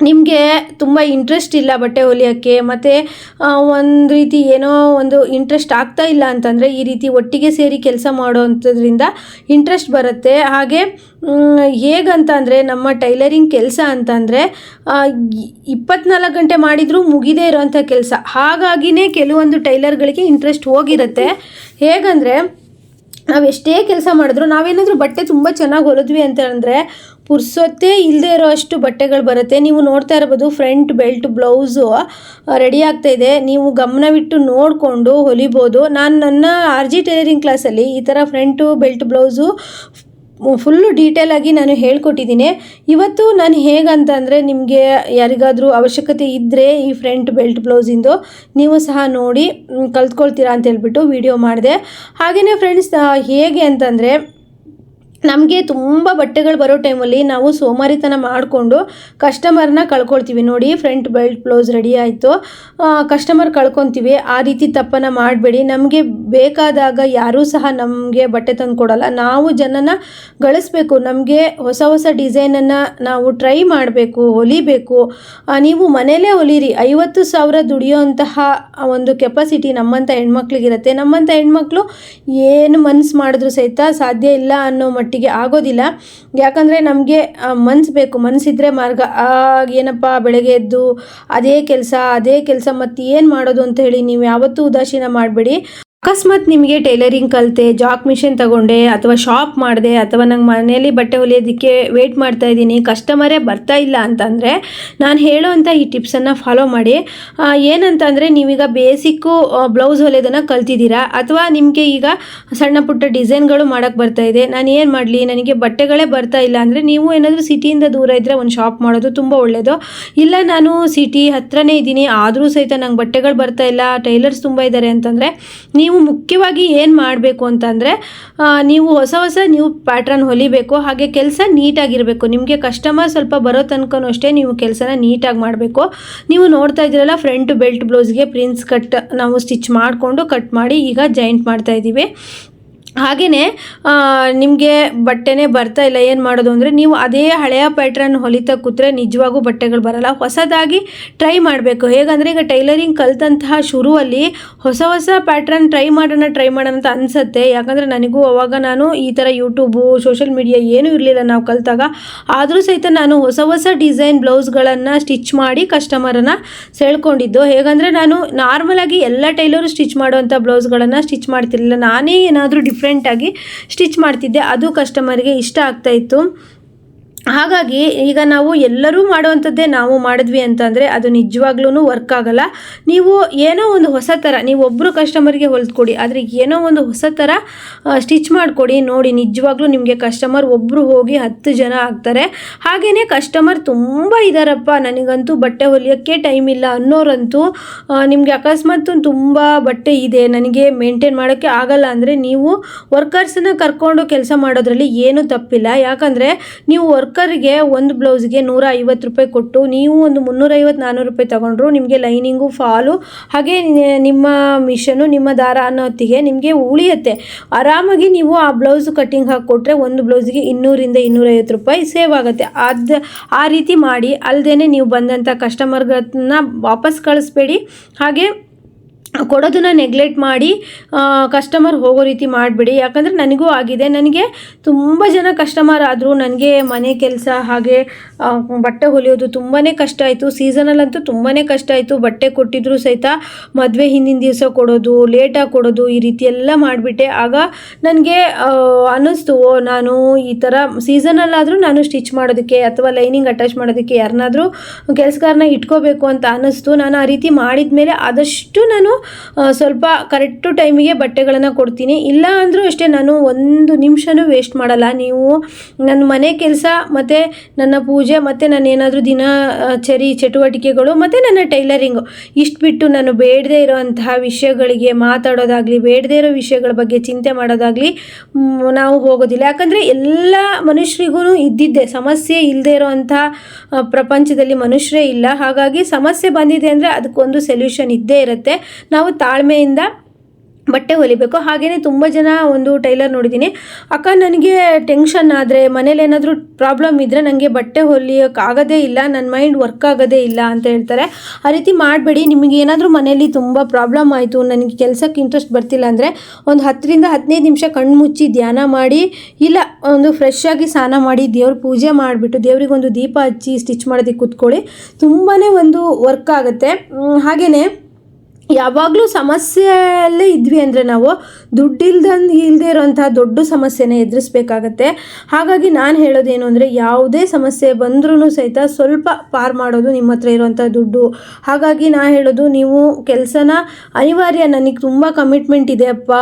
ನಿಮಗೆ ತುಂಬ ಇಂಟ್ರೆಸ್ಟ್ ಇಲ್ಲ ಬಟ್ಟೆ ಹೊಲಿಯೋಕ್ಕೆ, ಮತ್ತು ಒಂದು ರೀತಿ ಏನೋ ಒಂದು ಇಂಟ್ರೆಸ್ಟ್ ಆಗ್ತಾ ಇಲ್ಲ ಅಂತಂದರೆ ಈ ರೀತಿ ಒಟ್ಟಿಗೆ ಸೇರಿ ಕೆಲಸ ಮಾಡೋವಂಥದ್ರಿಂದ ಇಂಟ್ರೆಸ್ಟ್ ಬರುತ್ತೆ. ಹಾಗೆ ಹೇಗಂತಂದರೆ ನಮ್ಮ ಟೈಲರಿಂಗ್ ಕೆಲಸ ಅಂತಂದರೆ ಇಪ್ಪತ್ನಾಲ್ಕು ಗಂಟೆ ಮಾಡಿದರೂ ಮುಗಿದೇ ಇರೋವಂಥ ಕೆಲಸ. ಹಾಗಾಗಿನೇ ಕೆಲವೊಂದು ಟೈಲರ್ಗಳಿಗೆ ಇಂಟ್ರೆಸ್ಟ್ ಹೋಗಿರುತ್ತೆ. ಹೇಗಂದರೆ ನಾವು ಎಷ್ಟೇ ಕೆಲಸ ಮಾಡಿದ್ರು ನಾವೇನಾದರೂ ಬಟ್ಟೆ ತುಂಬ ಚೆನ್ನಾಗಿ ಹೊಲಿದ್ವಿ ಅಂತ ಅಂದರೆ ಪುರ್ಸೊತ್ತೇ ಇಲ್ಲದೆ ಇರೋ ಅಷ್ಟು ಬಟ್ಟೆಗಳು ಬರುತ್ತೆ. ನೀವು ನೋಡ್ತಾ ಇರ್ಬೋದು ಫ್ರಂಟ್, ಬೆಲ್ಟ್, ಬ್ಲೌಸು ರೆಡಿ ಇದೆ. ನೀವು ಗಮನವಿಟ್ಟು ನೋಡಿಕೊಂಡು ಹೊಲಿಬೋದು. ನಾನು ನನ್ನ ಆರ್ ಜಿ ಟೈಲರಿಂಗ್ ಕ್ಲಾಸಲ್ಲಿ ಈ ಥರ ಫ್ರಂಟು, ಬೆಲ್ಟ್, ಬ್ಲೌಸು ಫುಲ್ಲು ಡೀಟೇಲಾಗಿ ನಾನು ಹೇಳ್ಕೊಟ್ಟಿದ್ದೀನಿ. ಇವತ್ತು ನಾನು ಹೇಗಂತಂದರೆ ನಿಮಗೆ ಯಾರಿಗಾದರೂ ಅವಶ್ಯಕತೆ ಇದ್ದರೆ ಈ ಫ್ರಂಟ್ ಬೆಲ್ಟ್ ಬ್ಲೌಸಿಂದು ನೀವು ಸಹ ನೋಡಿ ಕಲ್ತ್ಕೊಳ್ತೀರಾ ಅಂತ ಹೇಳ್ಬಿಟ್ಟು ವಿಡಿಯೋ ಮಾಡಿದೆ. ಹಾಗೆಯೇ ಫ್ರೆಂಡ್ಸ್ ಹೇಗೆ ಅಂತಂದರೆ ನಮಗೆ ತುಂಬ ಬಟ್ಟೆಗಳು ಬರೋ ಟೈಮಲ್ಲಿ ನಾವು ಸೋಮಾರಿತನ ಮಾಡಿಕೊಂಡು ಕಸ್ಟಮರ್ನ ಕಳ್ಕೊಳ್ತೀವಿ. ನೋಡಿ ಫ್ರಂಟ್ ಬೆಲ್ಟ್ ಬ್ಲೌಸ್ ರೆಡಿ ಆಯಿತು. ಕಸ್ಟಮರ್ ಕಳ್ಕೊತೀವಿ. ಆ ರೀತಿ ತಪ್ಪನ್ನು ಮಾಡಬೇಡಿ. ನಮಗೆ ಬೇಕಾದಾಗ ಯಾರೂ ಸಹ ನಮಗೆ ಬಟ್ಟೆ ತಂದು ಕೊಡಲ್ಲ. ನಾವು ಜನನ ಗಳಿಸ್ಬೇಕು. ನಮಗೆ ಹೊಸ ಹೊಸ ಡಿಸೈನನ್ನು ನಾವು ಟ್ರೈ ಮಾಡಬೇಕು, ಹೊಲಿಬೇಕು. ನೀವು ಮನೇಲೇ ಹೊಲಿರಿ. ಐವತ್ತು ಸಾವಿರ ದುಡಿಯೋಂತಹ ಒಂದು ಕೆಪಾಸಿಟಿ ನಮ್ಮಂಥ ಹೆಣ್ಮಕ್ಳಿಗಿರುತ್ತೆ. ನಮ್ಮಂಥ ಹೆಣ್ಮಕ್ಳು ಏನು ಮನ್ಸು ಮಾಡಿದ್ರು ಸಹಿತ ಸಾಧ್ಯ ಇಲ್ಲ ಅನ್ನೋ ಮಟ್ಟಿಗೆ ಆಗೋದಿಲ್ಲ. ಯಾಕಂದರೆ ನಮಗೆ ಮನ್ಸು ಬೇಕು. ಮನಸ್ಸಿದ್ರೆ ಮಾರ್ಗ, ಆಗ ಏನಪ್ಪ ಬೆಳಗ್ಗೆ ಎದ್ದು ಅದೇ ಕೆಲಸ ಅದೇ ಕೆಲಸ ಮತ್ತು ಏನು ಮಾಡೋದು ಅಂತ ಹೇಳಿ ನೀವು ಯಾವತ್ತೂ ಉದಾಸೀನ ಮಾಡಬೇಡಿ. ಅಕಸ್ಮಾತ್ ನಿಮಗೆ ಟೈಲರಿಂಗ್ ಕಲಿತೆ, ಜಾಕ್ ಮಿಷಿನ್ ತಗೊಂಡೆ, ಅಥವಾ ಶಾಪ್ ಮಾಡಿದೆ, ಅಥವಾ ನಂಗೆ ಮನೆಯಲ್ಲಿ ಬಟ್ಟೆ ಹೊಲಿಯೋದಕ್ಕೆ ವೇಟ್ ಮಾಡ್ತಾ ಇದ್ದೀನಿ ಕಸ್ಟಮರೇ ಬರ್ತಾ ಇಲ್ಲ ಅಂತಂದರೆ ನಾನು ಹೇಳೋವಂಥ ಈ ಟಿಪ್ಸನ್ನು ಫಾಲೋ ಮಾಡಿ. ಏನಂತಂದರೆ ನೀವೀಗ ಬೇಸಿಕ್ಕು ಬ್ಲೌಸ್ ಹೊಲಿಯೋದನ್ನು ಕಲ್ತಿದ್ದೀರಾ? ಅಥವಾ ನಿಮಗೆ ಈಗ ಸಣ್ಣ ಪುಟ್ಟ ಡಿಸೈನ್ಗಳು ಮಾಡೋಕ್ಕೆ ಬರ್ತಾ ಇದೆ, ನಾನು ಏನು ಮಾಡಲಿ, ನನಗೆ ಬಟ್ಟೆಗಳೇ ಬರ್ತಾ ಇಲ್ಲ ಅಂದರೆ ನೀವು ಏನಾದರೂ ಸಿಟಿಯಿಂದ ದೂರ ಇದ್ದರೆ ಒಂದು ಶಾಪ್ ಮಾಡೋದು ತುಂಬ ಒಳ್ಳೆಯದು ಇಲ್ಲ ನಾನು ಸಿಟಿ ಹತ್ರನೇ ಇದ್ದೀನಿ, ಆದರೂ ಸಹಿತ ನಂಗೆ ಬಟ್ಟೆಗಳು ಬರ್ತಾ ಇಲ್ಲ ಟೈಲರ್ಸ್ ತುಂಬ ಇದ್ದಾರೆ ಅಂತಂದರೆ ನೀವು ನೀವು ಮುಖ್ಯವಾಗಿ ಏನು ಮಾಡಬೇಕು ಅಂತಂದರೆ ನೀವು ಹೊಸ ಹೊಸ ನೀವು ಪ್ಯಾಟ್ರನ್ ಹೊಲಿಬೇಕು, ಹಾಗೆ ಕೆಲಸ ನೀಟಾಗಿರಬೇಕು. ನಿಮಗೆ ಕಸ್ಟಮರ್ ಸ್ವಲ್ಪ ಬರೋ ತನಕನೂ ಅಷ್ಟೇ ನೀವು ಕೆಲಸನ ನೀಟಾಗಿ ಮಾಡಬೇಕು. ನೀವು ನೋಡ್ತಾ ಇದ್ದೀರಲ್ಲ ಫ್ರಂಟ್ ಬೆಲ್ಟ್ ಬ್ಲೌಸ್ಗೆ ಪ್ರಿನ್ಸ್ ಕಟ್ ನಾವು ಸ್ಟಿಚ್ ಮಾಡಿಕೊಂಡು ಕಟ್ ಮಾಡಿ ಈಗ ಜಾಯಿಂಟ್ ಮಾಡ್ತಾ ಇದ್ದೀವಿ ಹಾಗೆಯೇ ನಿಮಗೆ ಬಟ್ಟೆನೇ ಬರ್ತಾ ಇಲ್ಲ, ಏನು ಮಾಡೋದು ಅಂದರೆ ನೀವು ಅದೇ ಹಳೆಯ ಪ್ಯಾಟ್ರನ್ ಹೊಲಿತಾ ಕೂತ್ರೆ ನಿಜವಾಗೂ ಬಟ್ಟೆಗಳು ಬರಲ್ಲ. ಹೊಸದಾಗಿ ಟ್ರೈ ಮಾಡಬೇಕು. ಹೇಗಂದರೆ ಈಗ ಟೈಲರಿಂಗ್ ಕಲಿತಂತಹ ಶುರುವಲ್ಲಿ ಹೊಸ ಹೊಸ ಪ್ಯಾಟ್ರನ್ ಟ್ರೈ ಮಾಡೋಣ ಟ್ರೈ ಮಾಡೋಣ ಅಂತ ಅನಿಸುತ್ತೆ. ಯಾಕಂದರೆ ನನಗೂ ಅವಾಗ ನಾನು ಈ ಥರ ಯೂಟ್ಯೂಬು ಸೋಷಿಯಲ್ ಮೀಡಿಯಾ ಏನೂ ಇರಲಿಲ್ಲ ನಾವು ಕಲಿತಾಗ. ಆದರೂ ಸಹಿತ ನಾನು ಹೊಸ ಹೊಸ ಡಿಸೈನ್ ಬ್ಲೌಸ್ಗಳನ್ನು ಸ್ಟಿಚ್ ಮಾಡಿ ಕಸ್ಟಮರನ್ನು ಸೆಳ್ಕೊಂಡಿದ್ದು. ಹೇಗಂದರೆ ನಾನು ನಾರ್ಮಲಾಗಿ ಎಲ್ಲ ಟೈಲರು ಸ್ಟಿಚ್ ಮಾಡುವಂಥ ಬ್ಲೌಸ್ಗಳನ್ನು ಸ್ಟಿಚ್ ಮಾಡ್ತಿರಲಿಲ್ಲ. ನಾನೇ ಏನಾದರೂ ಡಿಫ್ರೆಂಟಾಗಿ ಸ್ಟಿಚ್ ಮಾಡ್ತಿದ್ದೆ. ಅದು ಕಸ್ಟಮರ್ಗೆ ಇಷ್ಟ ಆಗ್ತಾ ಇತ್ತು. ಹಾಗಾಗಿ ಈಗ ನಾವು ಎಲ್ಲರೂ ಮಾಡುವಂಥದ್ದೇ ನಾವು ಮಾಡಿದ್ವಿ ಅಂತಂದರೆ ಅದು ನಿಜವಾಗ್ಲೂ ವರ್ಕ್ ಆಗಲ್ಲ. ನೀವು ಏನೋ ಒಂದು ಹೊಸ ಥರ ನೀವು ಒಬ್ಬರು ಕಸ್ಟಮರ್ಗೆ ಹೊಲಿದ್ಕೊಡಿ ಆದರೆ ಏನೋ ಒಂದು ಹೊಸ ಥರ ಸ್ಟಿಚ್ ಮಾಡಿಕೊಡಿ, ನೋಡಿ ನಿಜವಾಗ್ಲೂ ನಿಮಗೆ ಕಸ್ಟಮರ್ ಒಬ್ಬರು ಹೋಗಿ ಹತ್ತು ಜನ ಆಗ್ತಾರೆ. ಹಾಗೆಯೇ ಕಸ್ಟಮರ್ ತುಂಬ ಇದ್ದಾರಪ್ಪ ನನಗಂತೂ ಬಟ್ಟೆ ಹೊಲಿಯೋಕ್ಕೆ ಟೈಮ್ ಇಲ್ಲ ಅನ್ನೋರಂತೂ ನಿಮಗೆ ಅಕಸ್ಮಾತ್ ತುಂಬ ಬಟ್ಟೆ ಇದೆ, ನನಗೆ ಮೇಂಟೈನ್ ಮಾಡೋಕ್ಕೆ ಆಗಲ್ಲ ಅಂದರೆ ನೀವು ವರ್ಕರ್ಸನ್ನ ಕರ್ಕೊಂಡು ಕೆಲಸ ಮಾಡೋದ್ರಲ್ಲಿ ಏನೂ ತಪ್ಪಿಲ್ಲ. ಯಾಕಂದರೆ ನೀವು ವರ್ಕರ್ಗೆ ಒಂದು ಬ್ಲೌಸ್ಗೆ ನೂರ ಐವತ್ತು ರೂಪಾಯಿ ಕೊಟ್ಟು, ನೀವು ಒಂದು ಮುನ್ನೂರೈವತ್ತು ನಾನ್ನೂರು ರೂಪಾಯಿ ತಗೊಂಡ್ರು ನಿಮಗೆ ಲೈನಿಂಗು, ಫಾಲು, ಹಾಗೆ ನಿಮ್ಮ ಮಿಷನು ನಿಮ್ಮ ದಾರ ಅನ್ನೋ ಹೊತ್ತಿಗೆ ನಿಮಗೆ ಉಳಿಯುತ್ತೆ. ಆರಾಮಾಗಿ ನೀವು ಆ ಬ್ಲೌಸ್ ಕಟ್ಟಿಂಗ್ ಹಾಕಿಕೊಟ್ರೆ ಒಂದು ಬ್ಲೌಸ್ಗೆ ಇನ್ನೂರಿಂದ ಇನ್ನೂರೈವತ್ತು ರೂಪಾಯಿ ಸೇವ್ ಆಗುತ್ತೆ. ಅದು, ಆ ರೀತಿ ಮಾಡಿ ಅಲ್ಲದೇ ನೀವು ಬಂದಂಥ ಕಸ್ಟಮರ್ಗಳನ್ನ ವಾಪಸ್ ಕಳಿಸ್ಬೇಡಿ. ಹಾಗೆ ಕೊಡೋದನ್ನ ನೆಗ್ಲೆಕ್ಟ್ ಮಾಡಿ ಕಸ್ಟಮರ್ ಹೋಗೋ ರೀತಿ ಮಾಡಿಬಿಡಿ. ಯಾಕಂದರೆ ನನಗೂ ಆಗಿದೆ. ನನಗೆ ತುಂಬ ಜನ ಕಸ್ಟಮರ್ ಆದರೂ ನನಗೆ ಮನೆ ಕೆಲಸ ಹಾಗೆ ಬಟ್ಟೆ ಹೊಲಿಯೋದು ತುಂಬಾ ಕಷ್ಟ ಆಯಿತು. ಸೀಸನಲ್ಲಂತೂ ತುಂಬಾ ಕಷ್ಟ ಆಯಿತು. ಬಟ್ಟೆ ಕೊಟ್ಟಿದ್ರು ಸಹಿತ ಮದುವೆ ಹಿಂದಿನ ದಿವಸ ಕೊಡೋದು ಲೇಟಾಗಿ ಕೊಡೋದು ಈ ರೀತಿ ಎಲ್ಲ ಮಾಡಿಬಿಟ್ಟೆ. ಆಗ ನನಗೆ ಅನ್ನಿಸ್ತು ನಾನು ಈ ಥರ ಸೀಸನಲ್ಲಾದರೂ ನಾನು ಸ್ಟಿಚ್ ಮಾಡೋದಕ್ಕೆ ಅಥವಾ ಲೈನಿಂಗ್ ಅಟ್ಯಾಚ್ ಮಾಡೋದಕ್ಕೆ ಯಾರನ್ನಾದರೂ ಕೆಲಸಗಾರನ ಇಟ್ಕೋಬೇಕು ಅಂತ ಅನ್ನಿಸ್ತು. ನಾನು ಆ ರೀತಿ ಮಾಡಿದ ಮೇಲೆ ಆದಷ್ಟು ನಾನು ಸ್ವಲ್ಪ ಕರೆಕ್ಟು ಟೈಮಿಗೆ ಬಟ್ಟೆಗಳನ್ನು ಕೊಡ್ತೀನಿ. ಇಲ್ಲ ಅಂದರೂ ಅಷ್ಟೇ ನಾನು ಒಂದು ನಿಮಿಷನೂ ವೇಸ್ಟ್ ಮಾಡಲ್ಲ. ನೀವು ನನ್ನ ಮನೆ ಕೆಲಸ ಮತ್ತು ನನ್ನ ಪೂಜೆ ಮತ್ತು ನಾನು ಏನಾದರೂ ದಿನ ಆ, ಚರಿ ಚಟುವಟಿಕೆಗಳು ಮತ್ತು ನನ್ನ ಟೈಲರಿಂಗು. ಇಷ್ಟು ಬಿಟ್ಟು ನಾನು ಬೇಡದೇ ಇರೋವಂತಹ ವಿಷಯಗಳಿಗೆ ಮಾತಾಡೋದಾಗಲಿ ಬೇಡದೇ ಇರೋ ವಿಷಯಗಳ ಬಗ್ಗೆ ಚಿಂತೆ ಮಾಡೋದಾಗಲಿ ನಾವು ಹೋಗೋದಿಲ್ಲ. ಯಾಕಂದರೆ ಎಲ್ಲ ಮನುಷ್ಯರಿಗೂ ಇದ್ದಿದ್ದೆ. ಸಮಸ್ಯೆ ಇಲ್ಲದೆ ಇರೋವಂಥ ಪ್ರಪಂಚದಲ್ಲಿ ಮನುಷ್ಯರೇ ಇಲ್ಲ. ಹಾಗಾಗಿ ಸಮಸ್ಯೆ ಬಂದಿದೆ ಅಂದರೆ ಅದಕ್ಕೊಂದು ಸೊಲ್ಯೂಷನ್ ಇದ್ದೇ ಇರುತ್ತೆ. ನಾವು ತಾಳ್ಮೆಯಿಂದ ಬಟ್ಟೆ ಹೊಲಿಬೇಕು. ಹಾಗೆಯೇ ತುಂಬ ಜನ ಒಂದು ಟೈಲರ್ ನೋಡಿದ್ದೀನಿ. ಅಕ್ಕ, ನನಗೆ ಟೆನ್ಷನ್ ಆದರೆ ಮನೇಲಿ ಏನಾದರೂ ಪ್ರಾಬ್ಲಮ್ ಇದ್ದರೆ ನನಗೆ ಬಟ್ಟೆ ಹೊಲಿಯೋಕ್ಕಾಗೋದೇ ಇಲ್ಲ ನನ್ನ ಮೈಂಡ್ ವರ್ಕ್ ಆಗೋದೇ ಇಲ್ಲ ಅಂತ ಹೇಳ್ತಾರೆ. ಆ ರೀತಿ ಮಾಡಬೇಡಿ. ನಿಮಗೆ ಏನಾದರೂ ಮನೇಲಿ ತುಂಬ ಪ್ರಾಬ್ಲಮ್ ಆಯಿತು, ನನಗೆ ಕೆಲಸಕ್ಕೆ ಇಂಟ್ರೆಸ್ಟ್ ಬರ್ತಿಲ್ಲ ಅಂದರೆ ಒಂದು ಹತ್ತರಿಂದ ಹದಿನೈದು ನಿಮಿಷ ಕಣ್ಣು ಮುಚ್ಚಿ ಧ್ಯಾನ ಮಾಡಿ, ಇಲ್ಲ ಒಂದು ಫ್ರೆಶ್ ಆಗಿ ಸ್ನಾನ ಮಾಡಿ, ದೇವ್ರ ಪೂಜೆ ಮಾಡಿಬಿಟ್ಟು ದೇವರಿಗೊಂದು ದೀಪ ಹಚ್ಚಿ ಸ್ಟಿಚ್ ಮಾಡೋದಕ್ಕೆ ಕೂತ್ಕೊಳ್ಳಿ. ತುಂಬಾ ಒಂದು ವರ್ಕ್ ಆಗುತ್ತೆ. ಹಾಗೆಯೇ ಯಾವಾಗಲೂ ಸಮಸ್ಯೆಯಲ್ಲೇ ಇದ್ವಿ ಅಂದರೆ ನಾವು ದುಡ್ಡಿಲ್ದಂದು ಇಲ್ಲದೆ ಇರೋಂಥ ದೊಡ್ಡ ಸಮಸ್ಯೆನ ಎದುರಿಸ್ಬೇಕಾಗತ್ತೆ. ಹಾಗಾಗಿ ನಾನು ಹೇಳೋದೇನು ಅಂದರೆ ಯಾವುದೇ ಸಮಸ್ಯೆ ಬಂದ್ರೂ ಸಹಿತ ಸ್ವಲ್ಪ ಪಾರ್ ಮಾಡೋದು ನಿಮ್ಮ ಹತ್ರ ಇರುವಂಥ ದುಡ್ಡು. ಹಾಗಾಗಿ ನಾ ಹೇಳೋದು ನೀವು ಕೆಲಸನ ಅನಿವಾರ್ಯ ನನಗೆ ತುಂಬ ಕಮಿಟ್ಮೆಂಟ್ ಇದೆಯಪ್ಪ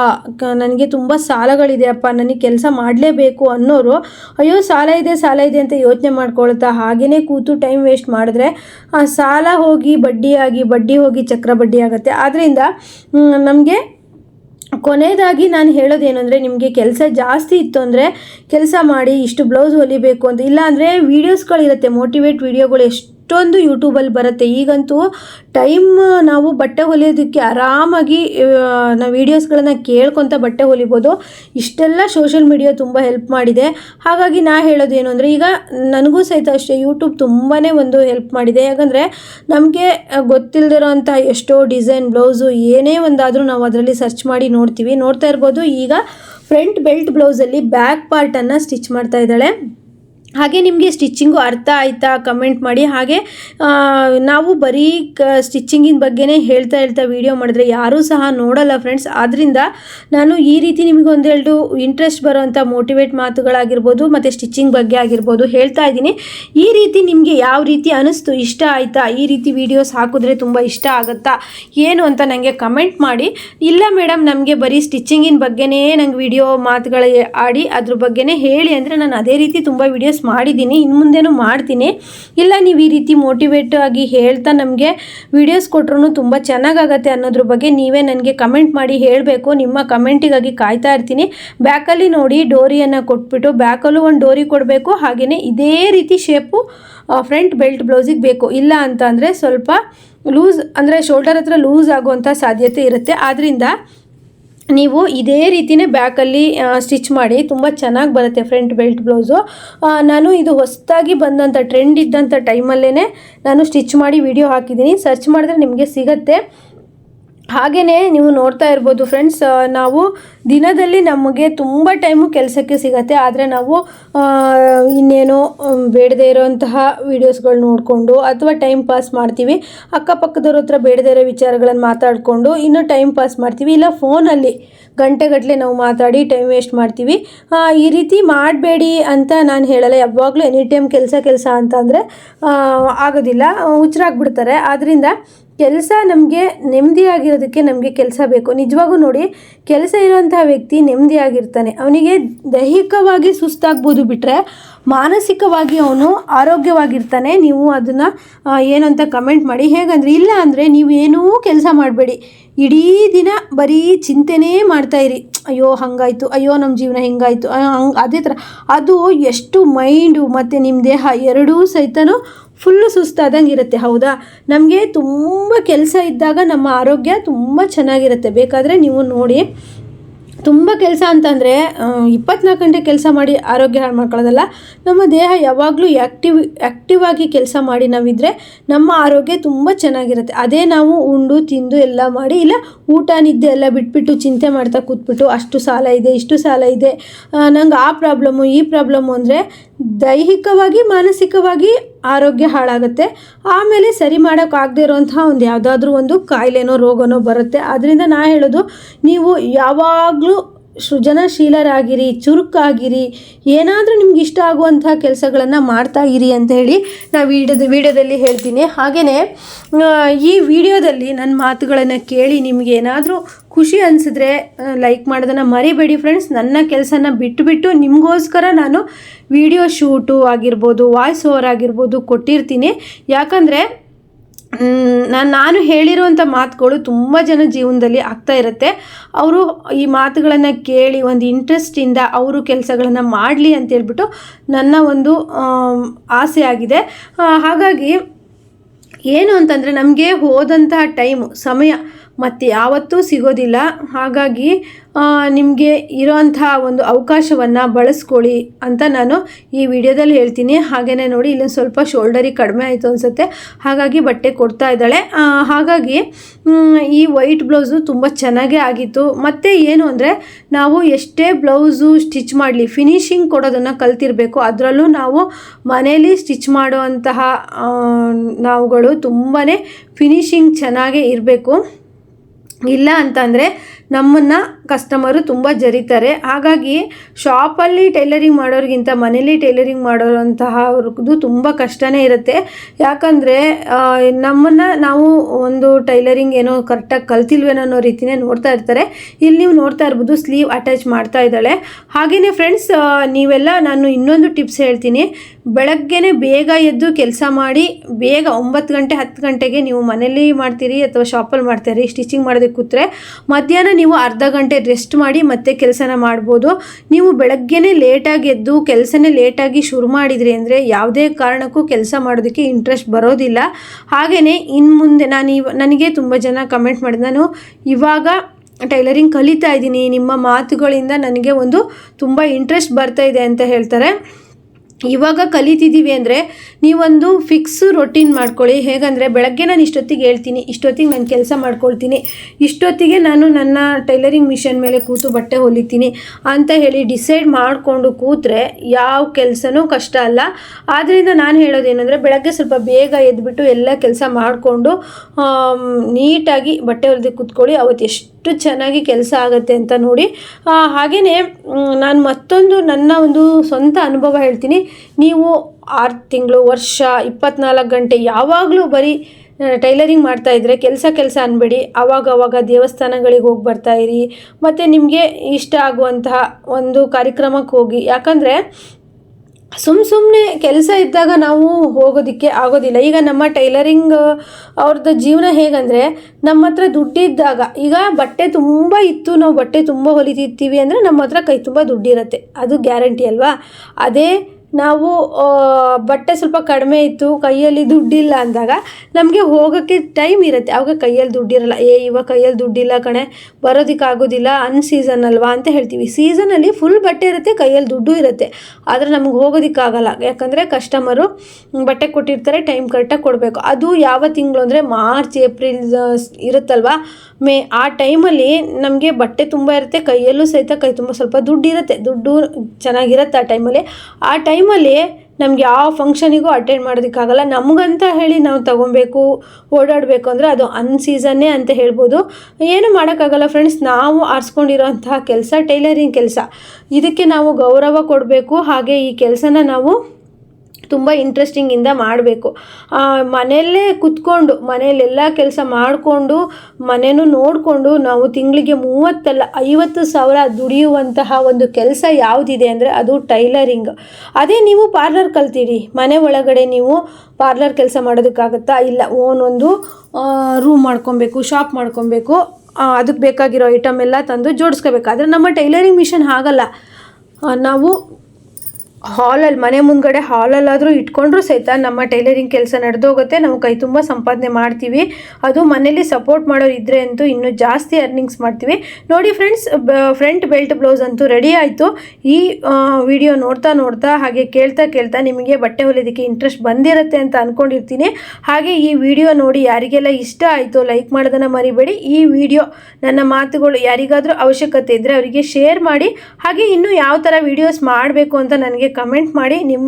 ನನಗೆ ತುಂಬ ಸಾಲಗಳಿದೆಯಪ್ಪ ನನಗೆ ಕೆಲಸ ಮಾಡಲೇಬೇಕು ಅನ್ನೋರು ಅಯ್ಯೋ ಸಾಲ ಇದೆ ಸಾಲ ಇದೆ ಅಂತ ಯೋಚನೆ ಮಾಡ್ಕೊಳ್ತಾ ಹಾಗೆಯೇ ಕೂತು ಟೈಮ್ ವೇಸ್ಟ್ ಮಾಡಿದ್ರೆ ಸಾಲ ಹೋಗಿ ಬಡ್ಡಿಯಾಗಿ ಬಡ್ಡಿ ಹೋಗಿ ಚಕ್ರ ಬಡ್ಡಿ ಆಗುತ್ತೆ. ಆದ್ದರಿಂದ ನಮಗೆ ಕೊನೆಯದಾಗಿ ನಾನು ಹೇಳೋದೇನು ಅಂದರೆ ನಿಮಗೆ ಕೆಲಸ ಜಾಸ್ತಿ ಇತ್ತು ಅಂದರೆ ಕೆಲಸ ಮಾಡಿ ಇಷ್ಟು ಬ್ಲೌಸ್ ಹೊಲಿಬೇಕು ಅಂತ ಇಲ್ಲ ಅಂದರೆ ವೀಡಿಯೋಸ್ಗಳಿರುತ್ತೆ ಮೋಟಿವೇಟ್ ವೀಡಿಯೋಗಳು ಎಷ್ಟೊಂದು ಯೂಟ್ಯೂಬಲ್ಲಿ ಬರುತ್ತೆ. ಈಗಂತೂ ಟೈಮ್, ನಾವು ಬಟ್ಟೆ ಹೊಲಿಯೋದಕ್ಕೆ ಆರಾಮಾಗಿ ನಾವು ವೀಡಿಯೋಸ್ಗಳನ್ನ ಕೇಳ್ಕೊತ ಬಟ್ಟೆ ಹೊಲಿಬೋದು. ಇಷ್ಟೆಲ್ಲ ಸೋಷಿಯಲ್ ಮೀಡಿಯಾ ತುಂಬ ಹೆಲ್ಪ್ ಮಾಡಿದೆ. ಹಾಗಾಗಿ ನಾ ಹೇಳೋದು ಏನು ಅಂದರೆ, ಈಗ ನನಗೂ ಸಹಿತ ಅಷ್ಟೇ ಯೂಟ್ಯೂಬ್ ತುಂಬಾ ಒಂದು ಹೆಲ್ಪ್ ಮಾಡಿದೆ. ಯಾಕಂದರೆ ನಮಗೆ ಗೊತ್ತಿಲ್ಲದಿರೋಂಥ ಎಷ್ಟೋ ಡಿಸೈನ್, ಬ್ಲೌಸು, ಏನೇ ಒಂದಾದರೂ ನಾವು ಅದರಲ್ಲಿ ಸರ್ಚ್ ಮಾಡಿ ನೋಡ್ತೀವಿ. ನೋಡ್ತಾ ಇರ್ಬೋದು. ಈಗ ಫ್ರಂಟ್ ಬೆಲ್ಟ್ ಬ್ಲೌಸಲ್ಲಿ ಬ್ಯಾಕ್ ಪಾರ್ಟನ್ನು ಸ್ಟಿಚ್ ಮಾಡ್ತಾ ಇದ್ದಾಳೆ. ಹಾಗೆ ನಿಮಗೆ ಸ್ಟಿಚ್ಚಿಂಗು ಅರ್ಥ ಆಯ್ತಾ? ಕಮೆಂಟ್ ಮಾಡಿ. ಹಾಗೆ ನಾವು ಬರೀ ಕ, ಸ್ಟಿಚ್ಚಿಂಗಿನ ಬಗ್ಗೆನೇ ಹೇಳ್ತಾ ಹೇಳ್ತಾ ವೀಡಿಯೋ ಮಾಡಿದ್ರೆ ಯಾರೂ ಸಹ ನೋಡಲ್ಲ ಫ್ರೆಂಡ್ಸ್ ಆದ್ದರಿಂದ ನಾನು ಈ ರೀತಿ ನಿಮಗೆ ಒಂದೆರಡು ಇಂಟ್ರೆಸ್ಟ್ ಬರೋವಂಥ ಮೋಟಿವೇಟ್ ಮಾತುಗಳಾಗಿರ್ಬೋದು, ಮತ್ತು ಸ್ಟಿಚ್ಚಿಂಗ್ ಬಗ್ಗೆ ಆಗಿರ್ಬೋದು ಹೇಳ್ತಾ ಇದ್ದೀನಿ. ಈ ರೀತಿ ನಿಮಗೆ ಯಾವ ರೀತಿ ಅನಿಸ್ತು? ಇಷ್ಟ ಆಯಿತಾ? ಈ ರೀತಿ ವೀಡಿಯೋಸ್ ಹಾಕಿದ್ರೆ ತುಂಬ ಇಷ್ಟ ಆಗುತ್ತಾ? ಏನು ಅಂತ ನನಗೆ ಕಮೆಂಟ್ ಮಾಡಿ. ಇಲ್ಲ ಮೇಡಮ್ ನಮಗೆ ಬರೀ ಸ್ಟಿಚ್ಚಿಂಗಿನ ಬಗ್ಗೆನೇ ನಂಗೆ ವಿಡಿಯೋ ಮಾತುಗಳು ಆಡಿ, ಅದ್ರ ಬಗ್ಗೆನೇ ಹೇಳಿ ಅಂದರೆ ನಾನು ಅದೇ ರೀತಿ ತುಂಬ ವೀಡಿಯೋಸ್ ಮಾಡಿದ್ದೀನಿ ಇನ್ನು ಮುಂದೆನೂ ಮಾಡ್ತೀನಿ. ಇಲ್ಲ, ನೀವು ಈ ರೀತಿ ಮೋಟಿವೇಟ್ ಆಗಿ ಹೇಳ್ತಾ ನಮಗೆ ವಿಡಿಯೋಸ್ ಕೊಟ್ರೂ ತುಂಬ ಚೆನ್ನಾಗಾಗತ್ತೆ ಅನ್ನೋದ್ರ ಬಗ್ಗೆ ನೀವೇ ನನಗೆ ಕಮೆಂಟ್ ಮಾಡಿ ಹೇಳಬೇಕು. ನಿಮ್ಮ ಕಮೆಂಟಿಗಾಗಿ ಕಾಯ್ತಾ ಇರ್ತೀನಿ. ಬ್ಯಾಕಲ್ಲಿ ನೋಡಿ ಡೋರಿಯನ್ನು ಕೊಟ್ಬಿಟ್ಟು, ಬ್ಯಾಕಲ್ಲೂ ಒಂದು ಡೋರಿ ಕೊಡಬೇಕು. ಹಾಗೆಯೇ ಇದೇ ರೀತಿ ಶೇಪು ಫ್ರಂಟ್ ಬೆಲ್ಟ್ ಬ್ಲೌಸಿಗೆ ಬೇಕು. ಇಲ್ಲ ಅಂತ ಅಂದರೆ ಸ್ವಲ್ಪ ಲೂಸ್ ಅಂದರೆ ಶೋಲ್ಡರ್ ಹತ್ರ ಲೂಸ್ ಆಗುವಂಥ ಸಾಧ್ಯತೆ ಇರುತ್ತೆ. ಆದ್ದರಿಂದ ನೀವು ಇದೇ ರೀತಿನೇ ಬ್ಯಾಕಲ್ಲಿ ಸ್ಟಿಚ್ ಮಾಡಿ ತುಂಬ ಚೆನ್ನಾಗಿ ಬರುತ್ತೆ ಫ್ರಂಟ್ ಬೆಲ್ಟ್ ಬ್ಲೌಸು ನಾನು ಇದು ಹೊಸದಾಗಿ ಬಂದಂಥ ಟ್ರೆಂಡ್ ಇದ್ದಂಥ ಟೈಮಲ್ಲೇ ನಾನು ಸ್ಟಿಚ್ ಮಾಡಿ ವಿಡಿಯೋ ಹಾಕಿದ್ದೀನಿ. ಸರ್ಚ್ ಮಾಡಿದ್ರೆ ನಿಮಗೆ ಸಿಗತ್ತೆ. ಹಾಗೆಯೇ ನೀವು ನೋಡ್ತಾ ಇರ್ಬೋದು ಫ್ರೆಂಡ್ಸ್ ನಾವು ದಿನದಲ್ಲಿ ನಮಗೆ ತುಂಬ ಟೈಮು ಕೆಲಸಕ್ಕೆ ಸಿಗತ್ತೆ. ಆದರೆ ನಾವು ಇನ್ನೇನು ಬೇಡದೇ ಇರೋಂತಹ ವೀಡಿಯೋಸ್ಗಳು ನೋಡಿಕೊಂಡು ಅಥವಾ ಟೈಮ್ ಪಾಸ್ ಮಾಡ್ತೀವಿ. ಅಕ್ಕಪಕ್ಕದವ್ರ ಹತ್ರ ಬೇಡದೇ ಇರೋ ವಿಚಾರಗಳನ್ನು ಮಾತಾಡಿಕೊಂಡು ಇನ್ನೂ ಟೈಮ್ ಪಾಸ್ ಮಾಡ್ತೀವಿ. ಇಲ್ಲ ಫೋನಲ್ಲಿ ಗಂಟೆಗಟ್ಟಲೆ ನಾವು ಮಾತಾಡಿ ಟೈಮ್ ವೇಸ್ಟ್ ಮಾಡ್ತೀವಿ. ಈ ರೀತಿ ಮಾಡಬೇಡಿ ಅಂತ ನಾನು ಹೇಳಲ್ಲ. ಯಾವಾಗಲೂ ಎನಿ ಟೈಮ್ ಕೆಲಸ ಕೆಲಸ ಅಂತ ಅಂದರೆ ಆಗೋದಿಲ್ಲ. ಹುಚ್ಚರಾಗ್ಬಿಡ್ತಾರೆ ಆದ್ದರಿಂದ ಕೆಲಸ ನಮಗೆ ನೆಮ್ಮದಿಯಾಗಿರೋದಕ್ಕೆ ನಮಗೆ ಕೆಲಸ ಬೇಕು. ನಿಜವಾಗೂ ನೋಡಿ, ಕೆಲಸ ಇರುವಂತಹ ವ್ಯಕ್ತಿ ನೆಮ್ಮದಿಯಾಗಿರ್ತಾನೆ. ಅವನಿಗೆ ದೈಹಿಕವಾಗಿ ಸುಸ್ತಾಗ್ಬೋದು ಬಿಟ್ಟರೆ ಮಾನಸಿಕವಾಗಿ ಅವನು ಆರೋಗ್ಯವಾಗಿರ್ತಾನೆ. ನೀವು ಅದನ್ನು ಏನು ಅಂತ ಕಮೆಂಟ್ ಮಾಡಿ. ಹೇಗಂದ್ರೆ, ಇಲ್ಲ ಅಂದರೆ ನೀವು ಏನೂ ಕೆಲಸ ಮಾಡಬೇಡಿ. ಇಡೀ ದಿನ ಬರೀ ಚಿಂತೆನೇ ಮಾಡ್ತಾ ಇರಿ. ಅಯ್ಯೋ, ಹಾಗಾಯ್ತು. ಅಯ್ಯೋ ನಮ್ಮ ಜೀವನ ಹಿಂಗಾಯ್ತು. ಹಂಗೆ, ಅದೇ ಥರ ಅದು ಎಷ್ಟು ಮೈಂಡು ಮತ್ತು ನಿಮ್ಮ ದೇಹ ಎರಡೂ ಸಹಿತನೂ ಫುಲ್ಲು ಸುಸ್ತಾದಂಗೆ ಇರುತ್ತೆ, ಹೌದಾ? ನಮಗೆ ತುಂಬ ಕೆಲಸ ಇದ್ದಾಗ ನಮ್ಮ ಆರೋಗ್ಯ ತುಂಬ ಚೆನ್ನಾಗಿರುತ್ತೆ. ಬೇಕಾದರೆ ನೀವು ನೋಡಿ, ತುಂಬ ಕೆಲಸ ಅಂತಂದರೆ ಇಪ್ಪತ್ನಾಲ್ಕು ಗಂಟೆ ಕೆಲಸ ಮಾಡಿ ಆರೋಗ್ಯ ಹಾಳು ಮಾಡ್ಕೊಳ್ಳೋದಲ್ಲ, ನಮ್ಮ ದೇಹ ಯಾವಾಗಲೂ ಆ್ಯಕ್ಟಿವ್ ಆ್ಯಕ್ಟಿವ್ ಆಗಿ ಕೆಲಸ ಮಾಡಿ ನಾವಿದ್ದರೆ ನಮ್ಮ ಆರೋಗ್ಯ ತುಂಬ ಚೆನ್ನಾಗಿರುತ್ತೆ. ಅದೇ ನಾವು ಉಂಡು, ತಿಂದು ಎಲ್ಲ ಮಾಡಿ, ಇಲ್ಲ ಊಟ, ನಿದ್ದೆ ಎಲ್ಲ ಬಿಟ್ಬಿಟ್ಟು ಚಿಂತೆ ಮಾಡ್ತಾ ಕೂತ್ಬಿಟ್ಟು ಅಷ್ಟು ಸಾಲ ಇದೆ, ಇಷ್ಟು ಸಾಲ ಇದೆ ನಂಗೆ ಆ ಪ್ರಾಬ್ಲಮ್ಮು ಈ ಪ್ರಾಬ್ಲಮ್ಮು ಅಂದರೆ ದೈಹಿಕವಾಗಿ, ಮಾನಸಿಕವಾಗಿ ಆರೋಗ್ಯ ಹಾಳಾಗುತ್ತೆ. ಆಮೇಲೆ ಸರಿ ಮಾಡೋಕ್ಕಾಗದೇ ಇರೋಂತಹ ಒಂದು ಯಾವುದಾದ್ರೂ ಒಂದು ಕಾಯಿಲೆನೋ ರೋಗನೋ ಬರುತ್ತೆ. ಅದರಿಂದ ನಾ ಹೇಳೋದು, ನೀವು ಯಾವಾಗಲೂ ಸೃಜನಶೀಲರಾಗಿರಿ ಚುರುಕಾಗಿರಿ, ಏನಾದರೂ ನಿಮ್ಗೆ ಇಷ್ಟ ಆಗುವಂಥ ಕೆಲಸಗಳನ್ನು ಮಾಡ್ತಾ ಇರಿ ಅಂತ ಹೇಳಿ ನಾವು ವಿಡಿಯೋದ, ವಿಡಿಯೋದಲ್ಲಿ ಹೇಳ್ತೀನಿ. ಹಾಗೆಯೇ ಈ ವಿಡಿಯೋದಲ್ಲಿ ನನ್ನ ಮಾತುಗಳನ್ನು ಕೇಳಿ ನಿಮಗೆ ಏನಾದರೂ ಖುಷಿ ಅನಿಸಿದ್ರೆ ಲೈಕ್ ಮಾಡೋದನ್ನು ಮರಿಬೇಡಿ ಫ್ರೆಂಡ್ಸ್ ನನ್ನ ಕೆಲಸನ ಬಿಟ್ಟುಬಿಟ್ಟು ನಿಮಗೋಸ್ಕರ ನಾನು ವಿಡಿಯೋ ಶೂಟು ಆಗಿರ್ಬೋದು ವಾಯ್ಸ್ ಓವರ್ ಆಗಿರ್ಬೋದು ಕೊಟ್ಟಿರ್ತೀನಿ. ಯಾಕಂದರೆ ನಾನು ನಾನು ಹೇಳಿರುವಂಥ ಮಾತುಗಳು ತುಂಬ ಜನ ಜೀವನದಲ್ಲಿ ಆಗ್ತಾ ಇರುತ್ತೆ. ಅವರು ಈ ಮಾತುಗಳನ್ನು ಕೇಳಿ ಒಂದು ಇಂಟ್ರೆಸ್ಟಿಂದ ಅವರು ಕೆಲಸಗಳನ್ನು ಮಾಡಲಿ ಅಂತೇಳ್ಬಿಟ್ಟು ನನ್ನ ಒಂದು ಆಸೆ ಆಗಿದೆ. ಹಾಗಾಗಿ ಏನು ಅಂತಂದರೆ ನಮಗೆ ಹೋದಂತಹ ಟೈಮು ಸಮಯ ಮತ್ತು ಯಾವತ್ತೂ ಸಿಗೋದಿಲ್ಲ. ಹಾಗಾಗಿ ನಿಮಗೆ ಇರೋಂಥ ಒಂದು ಅವಕಾಶವನ್ನು ಬಳಸ್ಕೊಳ್ಳಿ ಅಂತ ನಾನು ಈ ವಿಡಿಯೋದಲ್ಲಿ ಹೇಳ್ತೀನಿ. ಹಾಗೆಯೇ ನೋಡಿ, ಇಲ್ಲೊಂದು ಸ್ವಲ್ಪ ಶೋಲ್ಡರಿಗೆ ಕಡಿಮೆ ಆಯಿತು ಅನಿಸುತ್ತೆ. ಹಾಗಾಗಿ ಬಟ್ಟೆ ಕೊಡ್ತಾ ಇದ್ದಾಳೆ. ಹಾಗಾಗಿ ಈ ವೈಟ್ ಬ್ಲೌಸು ತುಂಬ ಚೆನ್ನಾಗೇ ಆಗಿತ್ತು. ಮತ್ತು ಏನು ಅಂದರೆ, ನಾವು ಎಷ್ಟೇ ಬ್ಲೌಸು ಸ್ಟಿಚ್ ಮಾಡಲಿ, ಫಿನಿಶಿಂಗ್ ಕೊಡೋದನ್ನು ಕಲ್ತಿರಬೇಕು. ಅದರಲ್ಲೂ ನಾವು ಮನೇಲಿ ಸ್ಟಿಚ್ ಮಾಡುವಂತಹ ನಾವುಗಳು ತುಂಬಾ ಫಿನಿಶಿಂಗ್ ಚೆನ್ನಾಗೇ ಇರಬೇಕು. ಇಲ್ಲ ಅಂತಂದರೆ ನಮ್ಮನ್ನು ಕಸ್ಟಮರು ತುಂಬ ಜರಿತಾರೆ. ಹಾಗಾಗಿ ಶಾಪಲ್ಲಿ ಟೈಲರಿಂಗ್ ಮಾಡೋರಿಗಿಂತ ಮನೇಲಿ ಟೈಲರಿಂಗ್ ಮಾಡೋರಂತಹವ್ರದ್ದು ತುಂಬ ಕಷ್ಟನೇ ಇರುತ್ತೆ. ಯಾಕಂದರೆ ನಮ್ಮನ್ನು ನಾವು ಒಂದು ಟೈಲರಿಂಗ್ ಏನೋ ಕರೆಕ್ಟಾಗಿ ಕಲ್ತಿಲ್ವೇನೋ ಅನ್ನೋ ರೀತಿನೇ ನೋಡ್ತಾ ಇರ್ತಾರೆ. ಇಲ್ಲಿ ನೀವು ನೋಡ್ತಾ ಇರ್ಬೋದು ಸ್ಲೀವ್ ಅಟ್ಯಾಚ್ ಮಾಡ್ತಾ ಇದ್ದಾಳೆ. ಹಾಗೆಯೇ ಫ್ರೆಂಡ್ಸ್ ನೀವೆಲ್ಲ ನಾನು ಇನ್ನೊಂದು ಟಿಪ್ಸ್ ಹೇಳ್ತೀನಿ. ಬೆಳಗ್ಗೆನೆ ಬೇಗ ಎದ್ದು ಕೆಲಸ ಮಾಡಿ, ಬೇಗ ಒಂಬತ್ತು ಗಂಟೆ ಹತ್ತು ಗಂಟೆಗೆ ನೀವು ಮನೇಲಿ ಮಾಡ್ತೀರಿ ಅಥವಾ ಶಾಪಲ್ಲಿ ಮಾಡ್ತೀರಿ ಸ್ಟಿಚಿಂಗ್ ಮಾಡೋದಕ್ಕೆ ಕೂತ್ರೆ ಮಧ್ಯಾಹ್ನ ಅರ್ಧ ಗಂಟೆ ರೆಸ್ಟ್ ಮಾಡಿ ಮತ್ತೆ ಕೆಲಸನ ಮಾಡ್ಬೋದು. ನೀವು ಬೆಳಗ್ಗೆನೆ ಲೇಟಾಗಿ ಎದ್ದು ಕೆಲಸನೇ ಲೇಟಾಗಿ ಶುರು ಮಾಡಿದ್ರಿ ಅಂದರೆ ಯಾವುದೇ ಕಾರಣಕ್ಕೂ ಕೆಲಸ ಮಾಡೋದಕ್ಕೆ ಇಂಟ್ರೆಸ್ಟ್ ಬರೋದಿಲ್ಲ. ಹಾಗೆಯೇ ಇನ್ನು ಮುಂದೆ ನಾನು ಇವ, ನನಗೆ ತುಂಬ ಜನ ಕಮೆಂಟ್ ಮಾಡಿ ನಾನು ಇವಾಗ ಟೈಲರಿಂಗ್ ಕಲಿತಾ ಇದ್ದೀನಿ. ನಿಮ್ಮ ಮಾತುಗಳಿಂದ ನನಗೆ ಒಂದು ತುಂಬ ಇಂಟ್ರೆಸ್ಟ್ ಬರ್ತಾ ಇದೆ ಅಂತ ಹೇಳ್ತಾರೆ. ಇವಾಗ ಕಲಿತಿದ್ದೀವಿ ಅಂದರೆ ನೀವೊಂದು ಫಿಕ್ಸ್ ರೊಟೀನ್ ಮಾಡ್ಕೊಳ್ಳಿ. ಹೇಗಂದರೆ ಬೆಳಗ್ಗೆ ನಾನು ಇಷ್ಟೊತ್ತಿಗೆ ಹೇಳ್ತೀನಿ, ಇಷ್ಟೊತ್ತಿಗೆ ನಾನು ಕೆಲಸ ಮಾಡ್ಕೊಳ್ತೀನಿ, ಇಷ್ಟೊತ್ತಿಗೆ ನಾನು ನನ್ನ ಟೈಲರಿಂಗ್ ಮಿಷನ್ ಮೇಲೆ ಕೂತು ಬಟ್ಟೆ ಹೊಲಿತೀನಿ ಅಂತ ಹೇಳಿ ಡಿಸೈಡ್ ಮಾಡಿಕೊಂಡು ಕೂತ್ರೆ ಯಾವ ಕೆಲಸನೂ ಕಷ್ಟ ಅಲ್ಲ. ಆದ್ದರಿಂದ ನಾನು ಹೇಳೋದೇನೆಂದರೆ ಬೆಳಗ್ಗೆ ಸ್ವಲ್ಪ ಬೇಗ ಎದ್ಬಿಟ್ಟು ಎಲ್ಲ ಕೆಲಸ ಮಾಡಿಕೊಂಡು ನೀಟಾಗಿ ಬಟ್ಟೆ ಹೊಲಿದು ಕೂತ್ಕೊಳ್ಳಿ. ಅವತ್ತು ಎಷ್ಟು ಚೆನ್ನಾಗಿ ಕೆಲಸ ಆಗುತ್ತೆ ಅಂತ ನೋಡಿ. ಹಾಗೆಯೇ ನಾನು ಮತ್ತೊಂದು ನನ್ನ ಒಂದು ಸ್ವಂತ ಅನುಭವ ಹೇಳ್ತೀನಿ. ನೀವು ಆರು ತಿಂಗಳು, ವರ್ಷ, ಇಪ್ಪತ್ನಾಲ್ಕು ಗಂಟೆ ಯಾವಾಗಲೂ ಬರೀ ಟೈಲರಿಂಗ್ ಮಾಡ್ತಾಯಿದ್ರೆ ಕೆಲಸ ಕೆಲಸ ಅನ್ಬೇಡಿ. ಅವಾಗ ಅವಾಗ ದೇವಸ್ಥಾನಗಳಿಗೆ ಹೋಗಿ ಬರ್ತಾಯಿರಿ ಮತ್ತು ನಿಮಗೆ ಇಷ್ಟ ಆಗುವಂತಹ ಒಂದು ಕಾರ್ಯಕ್ರಮಕ್ಕೆ ಹೋಗಿ. ಯಾಕಂದರೆ ಸುಮ್ಮ ಸುಮ್ಮನೆ ಕೆಲಸ ಇದ್ದಾಗ ನಾವು ಹೋಗೋದಕ್ಕೆ ಆಗೋದಿಲ್ಲ. ಈಗ ನಮ್ಮ ಟೈಲರಿಂಗ್ ಅವ್ರದ್ದು ಜೀವನ ಹೇಗಂದರೆ ನಮ್ಮ ಹತ್ರ ದುಡ್ಡಿದ್ದಾಗ, ಈಗ ಬಟ್ಟೆ ತುಂಬ ಇತ್ತು, ನಾವು ಬಟ್ಟೆ ತುಂಬ ಹೊಲಿತಿರ್ತೀವಿ ಅಂದರೆ ನಮ್ಮ ಹತ್ರ ಕೈ ತುಂಬ ದುಡ್ಡಿರುತ್ತೆ. ಅದು ಗ್ಯಾರಂಟಿ ಅಲ್ವಾ? ಅದೇ ನಾವು ಬಟ್ಟೆ ಸ್ವಲ್ಪ ಕಡಿಮೆ ಇತ್ತು, ಕೈಯಲ್ಲಿ ದುಡ್ಡಿಲ್ಲ ಅಂದಾಗ ನಮಗೆ ಹೋಗೋಕ್ಕೆ ಟೈಮ್ ಇರುತ್ತೆ. ಆವಾಗ ಕೈಯಲ್ಲಿ ದುಡ್ಡಿರಲ್ಲ, ಏ ಇವಾಗ ಕೈಯಲ್ಲಿ ದುಡ್ಡಿಲ್ಲ ಕಣೆ, ಬರೋದಕ್ಕಾಗೋದಿಲ್ಲ ಅನ್ ಸೀಸನ್ ಅಲ್ವಾ? ಅಂತ ಹೇಳ್ತೀವಿ. ಸೀಸನಲ್ಲಿ ಫುಲ್ ಬಟ್ಟೆ ಇರುತ್ತೆ, ಕೈಯಲ್ಲಿ ದುಡ್ಡು ಇರುತ್ತೆ. ಆದರೆ ನಮಗೆ ಹೋಗೋದಕ್ಕಾಗಲ್ಲ. ಯಾಕಂದರೆ ಕಸ್ಟಮರು ಬಟ್ಟೆ ಕೊಟ್ಟಿರ್ತಾರೆ ಟೈಮ್ ಕರೆಕ್ಟಾಗಿ ಕೊಡಬೇಕು. ಅದು ಯಾವ ತಿಂಗಳು ಅಂದರೆ ಮಾರ್ಚ್ ಏಪ್ರಿಲ್ ಇರುತ್ತಲ್ವಾ? ಮೇ, ಆ ಟೈಮಲ್ಲಿ ನಮಗೆ ಬಟ್ಟೆ ತುಂಬ ಇರುತ್ತೆ, ಕೈಯಲ್ಲೂ ಸಹಿತ ಕೈ ತುಂಬ ಸ್ವಲ್ಪ ದುಡ್ಡು ಇರುತ್ತೆ ದುಡ್ಡು ಚೆನ್ನಾಗಿರುತ್ತೆ ಆ ಟೈಮಲ್ಲಿ ಆ ಟೈಮಲ್ಲಿ ನಮ್ಗೆ ಯಾವ ಫಂಕ್ಷನಿಗೂ ಅಟೆಂಡ್ ಮಾಡೋದಕ್ಕಾಗಲ್ಲ. ನಮಗಂತ ಹೇಳಿ ನಾವು ತಗೊಬೇಕು, ಓಡಾಡಬೇಕು ಅಂದರೆ ಅದು ಅನ್ಸೀಸನ್ನೇ ಅಂತ ಹೇಳ್ಬೋದು. ಏನು ಮಾಡೋಕ್ಕಾಗಲ್ಲ ಫ್ರೆಂಡ್ಸ್ ನಾವು ಆರಿಸ್ಕೊಂಡಿರೋಂತಹ ಕೆಲಸ ಟೈಲರಿಂಗ್ ಕೆಲಸ. ಇದಕ್ಕೆ ನಾವು ಗೌರವ ಕೊಡಬೇಕು. ಹಾಗೆ ಈ ಕೆಲಸನ ನಾವು ತುಂಬ ಇಂಟ್ರೆಸ್ಟಿಂಗಿಂದ ಮಾಡಬೇಕು. ಮನೆಯಲ್ಲೇ ಕುತ್ಕೊಂಡು, ಮನೆಯಲ್ಲೆಲ್ಲ ಕೆಲಸ ಮಾಡಿಕೊಂಡು ಮನೆಯೂ ನೋಡಿಕೊಂಡು ನಾವು ತಿಂಗಳಿಗೆ ಮೂವತ್ತಲ್ಲ ಐವತ್ತು ಸಾವಿರ ದುಡಿಯುವಂತಹ ಒಂದು ಕೆಲಸ ಯಾವುದಿದೆ ಅಂದರೆ ಅದು ಟೈಲರಿಂಗ್. ಅದೇ ನೀವು ಪಾರ್ಲರ್ ಕಲ್ತೀರಿ. ಮನೆ ಒಳಗಡೆ ನೀವು ಪಾರ್ಲರ್ ಕೆಲಸ ಮಾಡೋದಕ್ಕಾಗುತ್ತಾ? ಇಲ್ಲ ಓನ್ ಒಂದು ರೂಮ್ ಮಾಡ್ಕೊಬೇಕು ಶಾಪ್ ಮಾಡ್ಕೊಬೇಕು. ಅದಕ್ಕೆ ಬೇಕಾಗಿರೋ ಐಟಮ್ ಎಲ್ಲ ತಂದು ಜೋಡಿಸ್ಕೋಬೇಕು. ಆದರೆ ನಮ್ಮ ಟೈಲರಿಂಗ್ ಮಿಷನ್ ಆಗಲ್ಲ ನಾವು ಹಾಲಲ್ಲಿ ಮನೆ ಮುಂದ್ಗಡೆ ಹಾಲಲ್ಲಾದರೂ ಇಟ್ಕೊಂಡ್ರು ಸಹಿತ ನಮ್ಮ ಟೈಲರಿಂಗ್ ಕೆಲಸ ನಡೆದೋಗುತ್ತೆ, ನಾವು ಕೈ ತುಂಬ ಸಂಪಾದನೆ ಮಾಡ್ತೀವಿ. ಅದು ಮನೇಲಿ ಸಪೋರ್ಟ್ ಮಾಡೋರು ಇದ್ದರೆ ಅಂತೂ ಇನ್ನೂ ಜಾಸ್ತಿ ಅರ್ನಿಂಗ್ಸ್ ಮಾಡ್ತೀವಿ. ನೋಡಿ ಫ್ರೆಂಡ್ಸ್ ಫ್ರಂಟ್ ಬೆಲ್ಟ್ ಬ್ಲೌಸ್ ಅಂತೂ ರೆಡಿ ಆಯಿತು. ಈ ವಿಡಿಯೋ ನೋಡ್ತಾ ನೋಡ್ತಾ, ಹಾಗೆ ಕೇಳ್ತಾ ಕೇಳ್ತಾ ನಿಮಗೆ ಬಟ್ಟೆ ಹೊಲಿಯೋದಕ್ಕೆ ಇಂಟ್ರೆಸ್ಟ್ ಬಂದಿರುತ್ತೆ ಅಂತ ಅಂದ್ಕೊಂಡಿರ್ತೀನಿ ಹಾಗೆ ಈ ವಿಡಿಯೋ ನೋಡಿ ಯಾರಿಗೆಲ್ಲ ಇಷ್ಟ ಆಯಿತು ಲೈಕ್ ಮಾಡೋದನ್ನು ಮರಿಬೇಡಿ. ಈ ವಿಡಿಯೋ ನನ್ನ ಮಾತುಗಳು ಯಾರಿಗಾದರೂ ಅವಶ್ಯಕತೆ ಇದ್ದರೆ ಅವರಿಗೆ ಶೇರ್ ಮಾಡಿ. ಹಾಗೆ ಇನ್ನೂ ಯಾವ ಥರ ವಿಡಿಯೋಸ್ ಮಾಡಬೇಕು ಅಂತ ನನಗೆ ಕಮೆಂಟ್ ಮಾಡಿ ನಿಮ್ಮ